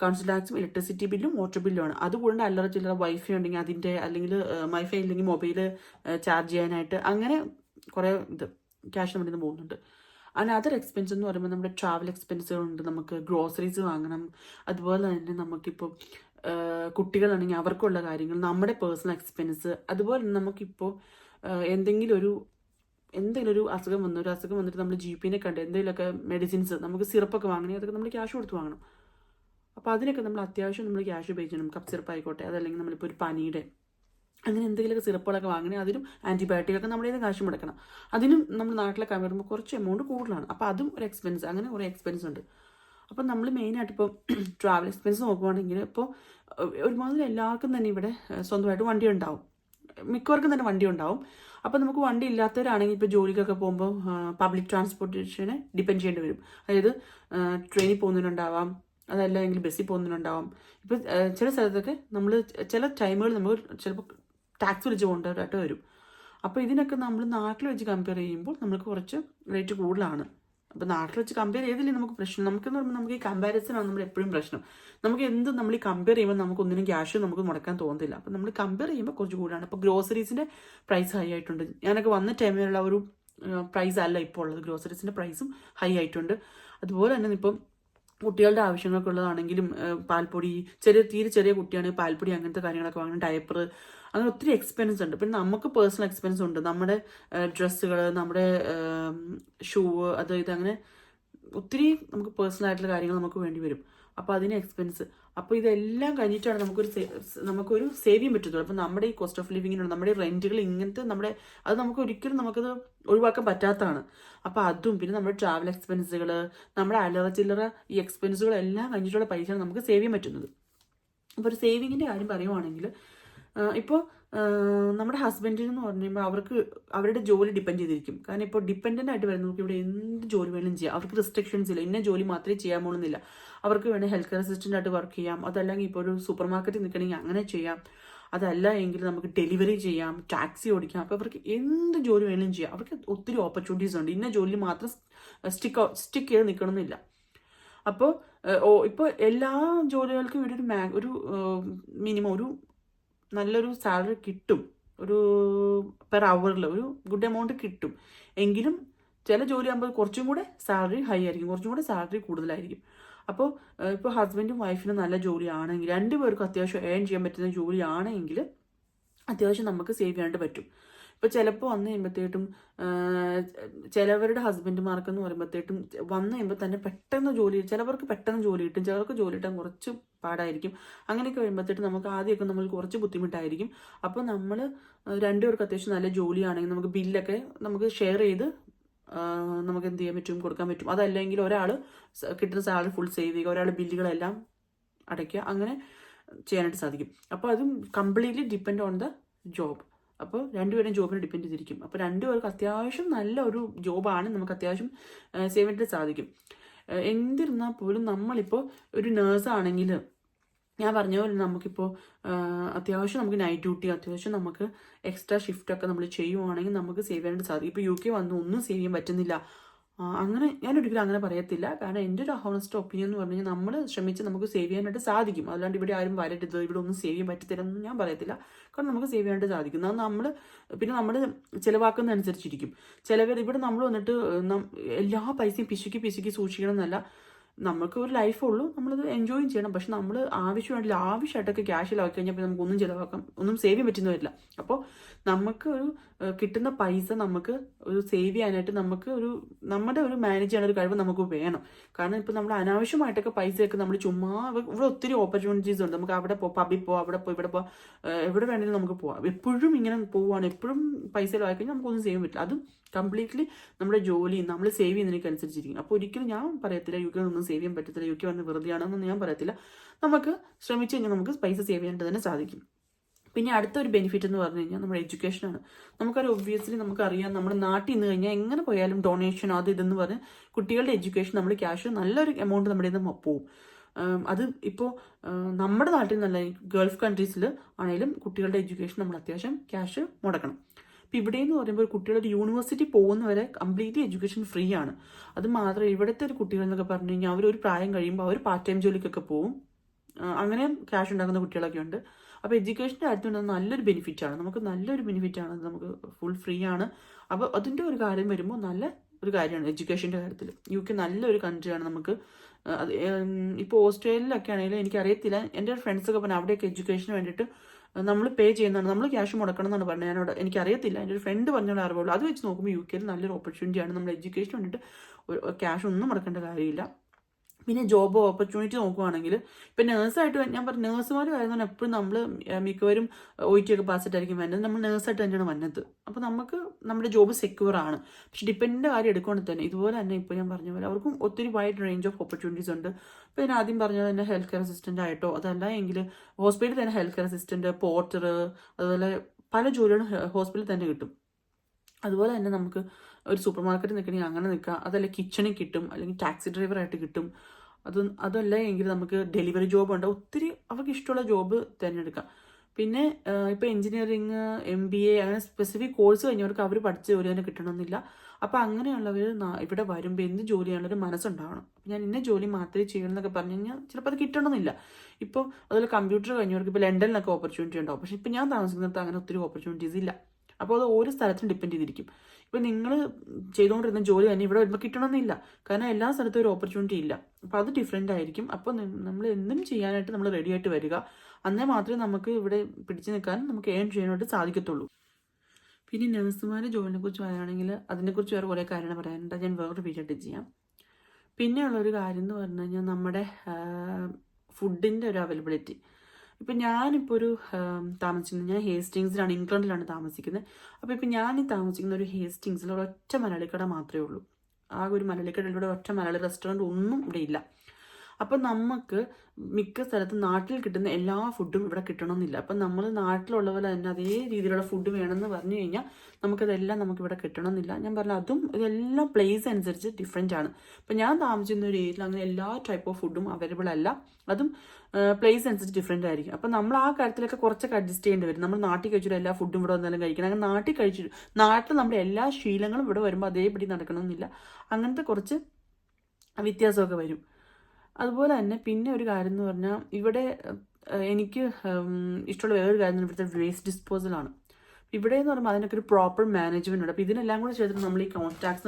കൗൺസിൽ ടാക്സും ഇലക്ട്രിസിറ്റി ബില്ലും വാട്ടർ ബില്ലും ബില്ലുമാണ് അതുകൊണ്ട് അല്ലറ ചില്ലറ വൈഫൈ ഉണ്ടെങ്കിൽ അതിന്റെ അല്ലെങ്കിൽ വൈഫൈ ഇല്ലെങ്കിൽ മൊബൈൽ ചാർജ് ചെയ്യാനായിട്ട് അങ്ങനെ കുറേ ഇത് ക്യാഷ് നമ്മുടെ നിന്ന് പോകുന്നുണ്ട്. അതർ എക്സ്പെൻസ് എന്ന് പറയുമ്പോൾ നമ്മുടെ ട്രാവൽ എക്സ്പെൻസുകളുണ്ട് നമുക്ക് ഗ്രോസറീസ് വാങ്ങണം. അതുപോലെ തന്നെ നമുക്കിപ്പോൾ കുട്ടികളാണെങ്കിൽ അവർക്കുള്ള കാര്യങ്ങൾ നമ്മുടെ പേഴ്സണൽ എക്സ്പെൻസ് അതുപോലെ നമുക്കിപ്പോൾ എന്തെങ്കിലും ഒരു എന്തെങ്കിലും ഒരു അസുഖം വന്നു ഒരു അസുഖം വന്നിട്ട് നമ്മൾ ജി പിന്നെ കണ്ട് എന്തെങ്കിലുമൊക്കെ മെഡിസിൻസ് നമുക്ക് സിറപ്പൊക്കെ വാങ്ങണേ അതൊക്കെ നമ്മൾ ക്യാഷ് കൊടുത്ത് വാങ്ങണം. അപ്പോൾ അതിനൊക്കെ നമ്മൾ അത്യാവശ്യം നമ്മൾ ക്യാഷ് ചെയ്യണം കപ്പ് സിറപ്പ് ആയിക്കോട്ടെ അതല്ലെങ്കിൽ നമ്മളിപ്പോൾ ഒരു പനിയുടെ അങ്ങനെ എന്തെങ്കിലുമൊക്കെ സിറപ്പുകളൊക്കെ വാങ്ങണേ അതിനും ആന്റിബയോട്ടിക്കൊക്കെ നമ്മുടെ കയ്യിൽ കാശ് മുടക്കണം. അതിനും നമ്മൾ നാട്ടിലൊക്കെ വരുമ്പോൾ കുറച്ച് എമൗണ്ട് കൂടുതലാണ്. അപ്പോൾ അതും ഒരു എക്സ്പെൻസ് അങ്ങനെ കുറേ എക്സ്പെൻസ് ഉണ്ട്. അപ്പം നമ്മൾ മെയിനായിട്ട് ഇപ്പോൾ ട്രാവൽ എക്സ്പെൻസ് നോക്കുവാണെങ്കിൽ ഇപ്പോൾ ഒരുമാതിരി എല്ലാവർക്കും തന്നെ ഇവിടെ സ്വന്തമായിട്ട് വണ്ടി ഉണ്ടാവും. മിക്കവർക്കും തന്നെ വണ്ടി ഉണ്ടാവും അപ്പോൾ നമുക്ക് വണ്ടി ഇല്ലാത്തവരാണെങ്കിൽ ഇപ്പോൾ ജോലിക്കൊക്കെ പോകുമ്പോൾ പബ്ലിക് ട്രാൻസ്പോർട്ടേഷനെ ഡിപ്പെൻഡ് ചെയ്യേണ്ടി വരും. അതായത് ട്രെയിനിൽ പോകുന്നതിനുണ്ടാവാം അതല്ലെങ്കിൽ ബസ്സിൽ പോകുന്നതിനുണ്ടാവാം ഇപ്പോൾ ചില സ്ഥലത്തൊക്കെ നമ്മൾ ചില ടൈമുകൾ നമുക്ക് ചിലപ്പോൾ ടാക്സ് വിളിച്ച് പോകേണ്ടതായിട്ട് വരും. അപ്പോൾ ഇതിനൊക്കെ നമ്മൾ നാട്ടിൽ വെച്ച് കമ്പയർ ചെയ്യുമ്പോൾ നമുക്ക് കുറച്ച് റേറ്റ് കൂടുതലാണ്. അപ്പോൾ നാട്ടിൽ വെച്ച് കമ്പയർ ചെയ്തില്ലേ നമുക്ക് പ്രശ്നം? നമുക്കെന്ന് പറയുമ്പോൾ നമുക്ക് ഈ കമ്പാരിസനാണ് നമ്മൾ എപ്പോഴും പ്രശ്നം. നമുക്ക് എന്ത് നമ്മൾ ഈ കമ്പയർ ചെയ്യുമ്പോൾ നമുക്ക് ഒന്നിനും ക്യാഷ് നമുക്ക് മുടക്കാൻ തോന്നുന്നില്ല അപ്പോൾ നമ്മൾ കമ്പയർ ചെയ്യുമ്പോൾ കുറച്ച് കൂടുതലാണ് അപ്പോൾ ഗ്രോസറീസിന്റെ പ്രൈസ് ഹൈ ആയിട്ടുണ്ട്. ഞാനൊക്കെ വന്ന ടൈമിലുള്ള ഒരു പ്രൈസ് അല്ല ഇപ്പോൾ ഉള്ളത്. ഗ്രോസറീസിന്റെ പ്രൈസും ഹൈ ആയിട്ടുണ്ട്. അതുപോലെ തന്നെ ഇപ്പം കുട്ടികളുടെ ആവശ്യങ്ങൾക്കുള്ളതാണെങ്കിലും പാൽപ്പൊടി ചെറിയ തീരെ ചെറിയ കുട്ടിയാണെങ്കിൽ പാൽപ്പൊടി അങ്ങനത്തെ കാര്യങ്ങളൊക്കെ വാങ്ങണം ഡയപ്പർ അങ്ങനെ ഒത്തിരി എക്സ്പെൻസ് ഉണ്ട്. പിന്നെ നമുക്ക് പേഴ്സണൽ എക്സ്പെൻസ് ഉണ്ട്. നമ്മുടെ ഡ്രസ്സുകൾ നമ്മുടെ ഷൂ അത് ഇത് അങ്ങനെ ഒത്തിരി നമുക്ക് പേഴ്സണൽ ആയിട്ടുള്ള കാര്യങ്ങൾ നമുക്ക് വേണ്ടി വരും. അപ്പോൾ അതിന് എക്സ്പെൻസ് അപ്പോൾ ഇതെല്ലാം കഴിഞ്ഞിട്ടാണ് നമുക്കൊരു നമുക്കൊരു സേവ് ചെയ്യാൻ പറ്റത്തുള്ളൂ. അപ്പോൾ നമ്മുടെ ഈ കോസ്റ്റ് ഓഫ് ലിവിങ്ങിനുള്ള നമ്മുടെ റെന്റുകൾ ഇങ്ങനത്തെ നമ്മുടെ അത് നമുക്ക് ഒരിക്കലും നമുക്കത് ഒഴിവാക്കാൻ പറ്റാത്തതാണ്. അപ്പോൾ അതും പിന്നെ നമ്മുടെ ട്രാവൽ എക്സ്പെൻസുകൾ നമ്മുടെ അലവ ചില്ലറ ഈ എക്സ്പെൻസുകളെല്ലാം കഴിഞ്ഞിട്ടുള്ള പൈസയാണ് നമുക്ക് സേവ് ചെയ്യാൻ പറ്റുന്നത്. അപ്പോൾ ഒരു സേവിങ്ങിന്റെ കാര്യം പറയുവാണെങ്കിൽ ഇപ്പോൾ നമ്മുടെ ഹസ്ബൻഡിന് എന്ന് പറഞ്ഞു കഴിയുമ്പോൾ അവർക്ക് അവരുടെ ജോലി ഡിപ്പെൻഡ് ചെയ്തിരിക്കും. കാരണം ഇപ്പോൾ ഡിപ്പെൻഡന്റ് ആയിട്ട് വരുന്നവർക്ക് ഇവിടെ എന്ത് ജോലി വേണം ചെയ്യാം. അവർക്ക് റിസ്ട്രിക്ഷൻസ് ഇല്ല. ഇന്ന ജോലി മാത്രമേ ചെയ്യാൻ പോകുന്നില്ല. അവർക്ക് വേണമെങ്കിൽ ഹെൽത്ത് കെയർ അസിസ്റ്റന്റ് ആയിട്ട് വർക്ക് ചെയ്യാം. അതല്ലെങ്കിൽ ഇപ്പോൾ ഒരു സൂപ്പർ മാർക്കറ്റിൽ നിൽക്കണമെങ്കിൽ അങ്ങനെ ചെയ്യാം. അതല്ല എങ്കിൽ നമുക്ക് ഡെലിവറി ചെയ്യാം. ടാക്സി ഓടിക്കാം. അപ്പോൾ അവർക്ക് എന്ത് ജോലി വേണമെങ്കിലും ചെയ്യാം. അവർക്ക് ഒത്തിരി ഓപ്പർച്യൂണിറ്റീസ് ഉണ്ട്. ഇന്ന ജോലി മാത്രം സ്റ്റിക്ക് സ്റ്റിക്ക് ചെയ്ത് നിൽക്കണമെന്നില്ല. അപ്പോൾ ഇപ്പോൾ എല്ലാ ജോലികൾക്കും ഇവിടെ ഒരു മാ ഒരു മിനിമം ഒരു നല്ലൊരു സാലറി കിട്ടും. ഒരു പെർ അവറിൽ ഒരു ഗുഡ് എമൗണ്ട് കിട്ടും. എങ്കിലും ചില ജോലി ആകുമ്പോൾ കുറച്ചും കൂടെ സാലറി ഹൈ ആയിരിക്കും. കുറച്ചും കൂടെ സാലറി കൂടുതലായിരിക്കും. അപ്പോൾ ഇപ്പോൾ ഹസ്ബൻഡും വൈഫിനും നല്ല ജോലിയാണെങ്കിൽ രണ്ടുപേർക്കും അത്യാവശ്യം ഏൺ ചെയ്യാൻ പറ്റുന്ന ജോലിയാണെങ്കിൽ അത്യാവശ്യം നമുക്ക് സേവ് ചെയ്യാണ്ട് പറ്റും. ഇപ്പോൾ ചിലപ്പോൾ വന്നു കഴിയുമ്പോഴത്തേട്ടും ചിലവരുടെ ഹസ്ബൻഡുമാർക്കെന്ന് പറയുമ്പോഴത്തേട്ടും വന്നു കഴിയുമ്പോൾ തന്നെ പെട്ടെന്ന് ജോലി ചിലവർക്ക് പെട്ടെന്ന് ജോലി കിട്ടും ചിലർക്ക് ജോലി കിട്ടാൻ കുറച്ച് പാടായിരിക്കും. അങ്ങനെയൊക്കെ വരുമ്പോഴത്തേട്ട് നമുക്ക് ആദ്യമൊക്കെ നമ്മൾ കുറച്ച് ബുദ്ധിമുട്ടായിരിക്കും. അപ്പോൾ നമ്മൾ രണ്ടുപേർക്ക് അത്യാവശ്യം നല്ല ജോലിയാണെങ്കിൽ നമുക്ക് ബില്ലൊക്കെ നമുക്ക് ഷെയർ ചെയ്ത് നമുക്ക് എന്ത് ചെയ്യാൻ പറ്റും കൊടുക്കാൻ പറ്റും. അതല്ലെങ്കിൽ ഒരാൾ കിട്ടുന്ന സാലറി ഫുൾ സേവ് ചെയ്യുക ഒരാൾ ബില്ലുകളെല്ലാം അടയ്ക്കുക അങ്ങനെ ചെയ്യാനായിട്ട് സാധിക്കും. അപ്പോൾ അതും completely depend on the job. അപ്പോൾ രണ്ടുപേരും ജോബിനെ ഡിപ്പെൻഡ് ചെയ്തിരിക്കും. അപ്പോൾ രണ്ടുപേർക്ക് അത്യാവശ്യം നല്ല ഒരു ജോബാണ്. നമുക്ക് അത്യാവശ്യം സേവ് ചെയ്തിട്ട് സാധിക്കും. എന്തിരുന്നാൽ പോലും നമ്മളിപ്പോൾ ഒരു നേഴ്സാണെങ്കിൽ ഞാൻ പറഞ്ഞ പോലെ നമുക്കിപ്പോൾ അത്യാവശ്യം നമുക്ക് നൈറ്റ് ഡ്യൂട്ടി അത്യാവശ്യം നമുക്ക് എക്സ്ട്രാ ഷിഫ്റ്റ് ഒക്കെ നമ്മൾ ചെയ്യുവാണെങ്കിൽ നമുക്ക് സേവ് ചെയ്യാനായിട്ട് സാധിക്കും. ഇപ്പോൾ യു കെ വന്ന് ഒന്നും സേവ് ചെയ്യാൻ പറ്റുന്നില്ല. അങ്ങനെ ഞാൻ ഒരിക്കലും അങ്ങനെ പറയത്തില്ല. കാരണം എന്റെ ഒരു ഹോണസ്റ്റ് ഒപ്പീനിയൻ എന്ന് പറഞ്ഞു കഴിഞ്ഞാൽ നമ്മൾ ശ്രമിച്ച് നമുക്ക് സേവ് ചെയ്യാനായിട്ട് സാധിക്കും. അല്ലാണ്ട് ഇവിടെ ആരും വരരുത് ഇവിടെ ഒന്നും സേവ് ചെയ്യാൻ പറ്റത്തില്ലെന്ന് ഞാൻ പറയത്തില്ല. കാരണം നമുക്ക് സേവ് ചെയ്യാനായിട്ട് സാധിക്കും. അത് നമ്മൾ പിന്നെ നമ്മൾ ചിലവാക്കുന്ന അനുസരിച്ചിരിക്കും ചിലവർ ഇവിടെ നമ്മൾ വന്നിട്ട് എല്ലാ പൈസയും പിശുക്കി പിശുക്കി സൂക്ഷിക്കണം എന്നല്ല. നമുക്ക് ഒരു ലൈഫുള്ളൂ നമ്മളത് എൻജോയ് ചെയ്യണം. പക്ഷെ നമ്മൾ ആവശ്യമായിട്ട് ആവശ്യമായിട്ടൊക്കെ ക്യാഷിലാക്കി കഴിഞ്ഞാൽ നമുക്ക് ഒന്നും ചിലവാക്കാം ഒന്നും സേവ് ചെയ്യാൻ പറ്റുന്ന വരില്ല. അപ്പോൾ നമുക്ക് ഒരു കിട്ടുന്ന പൈസ നമുക്ക് ഒരു സേവ് ചെയ്യാനായിട്ട് നമുക്ക് ഒരു നമ്മുടെ ഒരു മാനേജ് ചെയ്യാൻ ഒരു കഴിവ് നമുക്ക് വേണം. കാരണം ഇപ്പോൾ നമ്മൾ അനാവശ്യമായിട്ടൊക്കെ പൈസയൊക്കെ നമ്മൾ ചുമ്മാ ഇവിടെ ഒത്തിരി ഓപ്പർച്യൂണിറ്റീസ് ഉണ്ട്. നമുക്ക് അവിടെ പോ പബിൽ പോ അവിടെ പോയി ഇവിടെ പോ എവിടെ വേണമെങ്കിലും നമുക്ക് പോവാം. എപ്പോഴും ഇങ്ങനെ പോവുകയാണ് എപ്പോഴും പൈസ ചിലവാക്കി കഴിഞ്ഞാൽ നമുക്കൊന്നും സേവ് പറ്റില്ല. അതും കംപ്ലീറ്റ്ലി നമ്മുടെ ജോലി നമ്മൾ സേവ് ചെയ്യുന്നതിനനുസരിച്ചിരിക്കും അപ്പോൾ ഒരിക്കലും ഞാൻ പറയത്തില്ല യു കെ ഒന്നും സേവ് ചെയ്യാൻ പറ്റത്തില്ല. യു കെ വന്ന് വെറുതെയാണെന്നൊന്നും ഞാൻ പറയത്തില്ല. നമുക്ക് ശ്രമിച്ചു കഴിഞ്ഞാൽ നമുക്ക് പൈസ സേവ് ചെയ്യാനായിട്ട് തന്നെ സാധിക്കും. പിന്നെ അടുത്ത ഒരു ബെനിഫിറ്റ് എന്ന് പറഞ്ഞു കഴിഞ്ഞാൽ നമ്മുടെ എഡ്യൂക്കേഷനാണ് നമുക്കൊരു ഒബ്വിയസ്ലി നമുക്കറിയാം നമ്മുടെ നാട്ടിൽ നിന്ന് കഴിഞ്ഞാൽ എങ്ങനെ പോയാലും ഡൊണേഷൻ അത് ഇതെന്ന് പറഞ്ഞ് കുട്ടികളുടെ എഡ്യൂക്കേഷൻ നമ്മൾ ക്യാഷ് നല്ലൊരു എമൗണ്ട് നമ്മുടെ നിന്ന് പോവും. അത് ഇപ്പോൾ നമ്മുടെ നാട്ടിൽ നല്ല ഗൾഫ് കൺട്രീസിൽ ആണെങ്കിലും കുട്ടികളുടെ എഡ്യൂക്കേഷൻ നമ്മൾ അത്യാവശ്യം ക്യാഷ് മുടക്കണം. ഇപ്പം ഇവിടെ എന്ന് പറയുമ്പോൾ കുട്ടികളുടെ യൂണിവേഴ്സിറ്റി പോകുന്നവരെ കംപ്ലീറ്റ്ലി എഡ്യൂക്കേഷൻ ഫ്രീ ആണ്. അത് മാത്രമേ ഇവിടുത്തെ ഒരു കുട്ടികൾ എന്നൊക്കെ പറഞ്ഞു കഴിഞ്ഞാൽ അവർ ഒരു പ്രായം കഴിയുമ്പോൾ അവർ പാർട്ട് ടൈം ജോലിക്കൊക്കെ പോകും അങ്ങനെ ക്യാഷ് ഉണ്ടാക്കുന്ന കുട്ടികളൊക്കെ ഉണ്ട്. അപ്പോൾ എഡ്യൂക്കേഷന്റെ കാര്യത്തിൽ നല്ലൊരു ബെനിഫിറ്റ് ആണ്. നമുക്ക് നല്ലൊരു ബെനിഫിറ്റ് ആണ് നമുക്ക് ഫുൾ ഫ്രീ ആണ്. അപ്പോൾ അതിന്റെ ഒരു കാര്യം വരുമ്പോൾ നല്ല ഒരു കാര്യമാണ് എഡ്യൂക്കേഷന്റെ കാര്യത്തിൽ യു കെ നല്ലൊരു കൺട്രിയാണ് നമുക്ക്. ഇപ്പോൾ ഓസ്ട്രേലിയയിലൊക്കെ ആണെങ്കിലും എനിക്കറിയത്തില്ല. എന്റെ ഫ്രണ്ട്സൊക്കെ പറഞ്ഞാൽ അവിടെയൊക്കെ എഡ്യൂക്കേഷന് വേണ്ടിയിട്ട് നമ്മൾ പേ ചെയ്യുന്നതാണ്. നമ്മൾ ക്യാഷ് മുടക്കണം എന്നാണ് പറഞ്ഞത്. ഞാനോട് എനിക്കറിയത്തില്ല. എന്റെ ഒരു ഫ്രണ്ട് പറഞ്ഞോട് അറിവുള്ളൂ. അത് വെച്ച് നോക്കുമ്പോൾ യു കെയിൽ നല്ലൊരു ഓപ്പർച്യൂണിറ്റിയാണ് നമ്മൾ എഡ്യൂക്കേഷൻ വേണ്ടിയിട്ട് ക്യാഷ് ഒന്നും മുടക്കേണ്ട കാര്യമില്ല. പിന്നെ ജോബ് ഓപ്പർച്യൂണിറ്റി നോക്കുവാണെങ്കിൽ ഇപ്പം നേഴ്സായിട്ട് ഞാൻ പറഞ്ഞു നേഴ്സുമാർ കാര്യങ്ങൾ എപ്പോഴും നമ്മൾ മിക്കവരും ഒ ടി ഒക്കെ പാസ്സായിട്ടായിരിക്കും വരുന്നത്. നമ്മൾ നേഴ്സായിട്ട് തന്നെയാണ് വന്നത്. അപ്പോൾ നമുക്ക് നമ്മുടെ ജോബ് സെക്യൂർ ആണ്. പക്ഷെ ഡിപ്പെൻഡിന്റെ കാര്യം എടുക്കുകയാണെങ്കിൽ തന്നെ ഇതുപോലെ തന്നെ ഇപ്പോൾ ഞാൻ പറഞ്ഞ പോലെ അവർക്കും ഒത്തിരി വൈഡ് റേഞ്ച് ഓഫ് ഓപ്പർച്യൂണിറ്റീസ് ഉണ്ട്. ഇപ്പോൾ ഞാൻ ആദ്യം പറഞ്ഞത് തന്നെ ഹെൽത്ത് കെയർ അസിസ്റ്റന്റ് ആയിട്ടോ അതല്ല എങ്കിൽ ഹോസ്പിറ്റലിൽ തന്നെ ഹെൽത്ത് കെയർ അസിസ്റ്റന്റ് പോർട്ടർ അതുപോലെ പല ജോലികളും ഹോസ്പിറ്റലിൽ തന്നെ കിട്ടും. അതുപോലെ തന്നെ നമുക്ക് ഒരു സൂപ്പർ മാർക്കറ്റിൽ നിൽക്കണമെങ്കിൽ അങ്ങനെ നിൽക്കാം. അതല്ല കിച്ചണിൽ കിട്ടും അല്ലെങ്കിൽ ടാക്സി ഡ്രൈവറായിട്ട് കിട്ടും. അത് അതല്ല എങ്കിൽ നമുക്ക് ഡെലിവറി ജോബ് ഉണ്ട്. ഒത്തിരി അവർക്ക് ഇഷ്ടമുള്ള ജോബ് തിരഞ്ഞെടുക്കാം. പിന്നെ ഇപ്പോൾ എഞ്ചിനീയറിങ് എം ബി എ അങ്ങനെ സ്പെസിഫിക് കോഴ്സ് കഴിഞ്ഞവർക്ക് അവർ പഠിച്ച ജോലി തന്നെ കിട്ടണമെന്നില്ല. അപ്പോൾ അങ്ങനെയുള്ളവർ ഇവിടെ വരുമ്പോൾ എന്ത് ജോലിയാണുള്ളൊരു മനസ്സുണ്ടാവണം. ഞാൻ ഇന്ന ജോലി മാത്രമേ ചെയ്യണം എന്നൊക്കെ പറഞ്ഞു കഴിഞ്ഞാൽ ചിലപ്പോൾ അത് കിട്ടണമെന്നില്ല. ഇപ്പോൾ അതുപോലെ കമ്പ്യൂട്ടർ കഴിഞ്ഞവർക്ക് ഇപ്പോൾ ലണ്ടനിലൊക്കെ ഓപ്പർച്യൂണിറ്റി ഉണ്ടാവും. പക്ഷേ ഇപ്പോൾ ഞാൻ താമസിക്കുന്നിടത്ത് അങ്ങനെ ഒത്തിരി ഓപ്പർച്യൂണിറ്റീസ് ഇല്ല. അപ്പോൾ അത് ഓരോ സ്ഥലത്തും ഡിപ്പെൻഡ് ചെയ്തിരിക്കും. ഇപ്പം നിങ്ങൾ ചെയ്തുകൊണ്ടിരുന്ന ജോലി തന്നെ ഇവിടെ വരുമ്പോൾ കിട്ടണമെന്നില്ല കാരണം എല്ലാ സ്ഥലത്തും ഒരു ഓപ്പർച്യൂണിറ്റി ഇല്ല. അപ്പോൾ അത് ഡിഫറെന്റ് ആയിരിക്കും. അപ്പോൾ നമ്മൾ എന്തും ചെയ്യാനായിട്ട് നമ്മൾ റെഡി ആയിട്ട് വരിക. അന്നേ മാത്രമേ നമുക്ക് ഇവിടെ പിടിച്ചു നിൽക്കാൻ നമുക്ക് ഏൺ ചെയ്യാനായിട്ട് സാധിക്കത്തുള്ളൂ. പിന്നെ നഴ്സുമാരുടെ ജോലിനെ കുറിച്ച് പറയുകയാണെങ്കിൽ അതിനെക്കുറിച്ച് വേറെ കുറേ കാര്യങ്ങൾ പറയാനുണ്ട്. ഞാൻ വേറൊരു വീഡിയോ ചെയ്യാം. പിന്നെയുള്ളൊരു കാര്യം എന്ന് പറഞ്ഞു കഴിഞ്ഞാൽ നമ്മുടെ ഫുഡിന്റെ ഒരു അവൈലബിലിറ്റി ഇപ്പം ഞാനിപ്പോൾ ഒരു താമസിക്കുന്നത് ഞാൻ ഹേസ്റ്റിങ്സിലാണ് ഇംഗ്ലണ്ടിലാണ് താമസിക്കുന്നത്. അപ്പോൾ ഇപ്പം ഞാൻ താമസിക്കുന്ന ഒരു ഹേസ്റ്റിങ്സിൽ ഒരൊറ്റ മലയാളിക്കട മാത്രമേ ഉള്ളൂ. ആ ഒരു മലയാളിക്കടയിലൂടെ ഒറ്റ മലയാളി റെസ്റ്റോറന്റ് ഒന്നും ഇവിടെ ഇല്ല. അപ്പം നമുക്ക് മിക്ക സ്ഥലത്തും നാട്ടിൽ കിട്ടുന്ന എല്ലാ ഫുഡും ഇവിടെ കിട്ടണമെന്നില്ല അപ്പം നമ്മൾ നാട്ടിലുള്ള പോലെ തന്നെ അതേ രീതിയിലുള്ള ഫുഡ് വേണമെന്ന് പറഞ്ഞു കഴിഞ്ഞാൽ നമുക്കതെല്ലാം നമുക്ക് ഇവിടെ കിട്ടണമെന്നില്ല ഞാൻ പറഞ്ഞ അതും ഇതെല്ലാം പ്ലേസ് അനുസരിച്ച് ഡിഫറെന്റ് ആണ്. അപ്പം ഞാൻ താമസിക്കുന്ന ഒരു ഏരിയയിൽ അങ്ങനെ എല്ലാ ടൈപ്പ് ഓഫ് ഫുഡും അവൈലബിൾ അല്ല. അതും പ്ലേസ് അനുസരിച്ച് ഡിഫറെന്റ് ആയിരിക്കും. അപ്പം നമ്മൾ ആ കാര്യത്തിലൊക്കെ കുറച്ചൊക്കെ അഡ്ജസ്റ്റ് ചെയ്യേണ്ടി വരും. നമ്മൾ നാട്ടിൽ കഴിച്ചിട്ട് എല്ലാ ഫുഡും ഇവിടെ വന്നാലും കഴിക്കണം. അങ്ങനെ നാട്ടിൽ കഴിച്ചിട്ട് നാട്ടിൽ നമ്മുടെ എല്ലാ ശീലങ്ങളും ഇവിടെ വരുമ്പോൾ അതേപടി നടക്കണമെന്നില്ല അങ്ങനത്തെ കുറച്ച് വ്യത്യാസമൊക്കെ വരും. അതുപോലെ തന്നെ പിന്നെ ഒരു കാര്യം എന്ന് പറഞ്ഞാൽ ഇവിടെ എനിക്ക് ഇഷ്ടമുള്ള വേറൊരു കാര്യം ഇവിടുത്തെ വേസ്റ്റ് ഡിസ്പോസലാണ് ഇവിടെ എന്ന് പറയുമ്പോൾ അതിനൊക്കെ ഒരു പ്രോപ്പർ മാനേജ്മെന്റ് ഉണ്ട്. അപ്പോൾ ഇതിനെല്ലാം കൂടെ ചേർത്ത് നമ്മൾ ഈ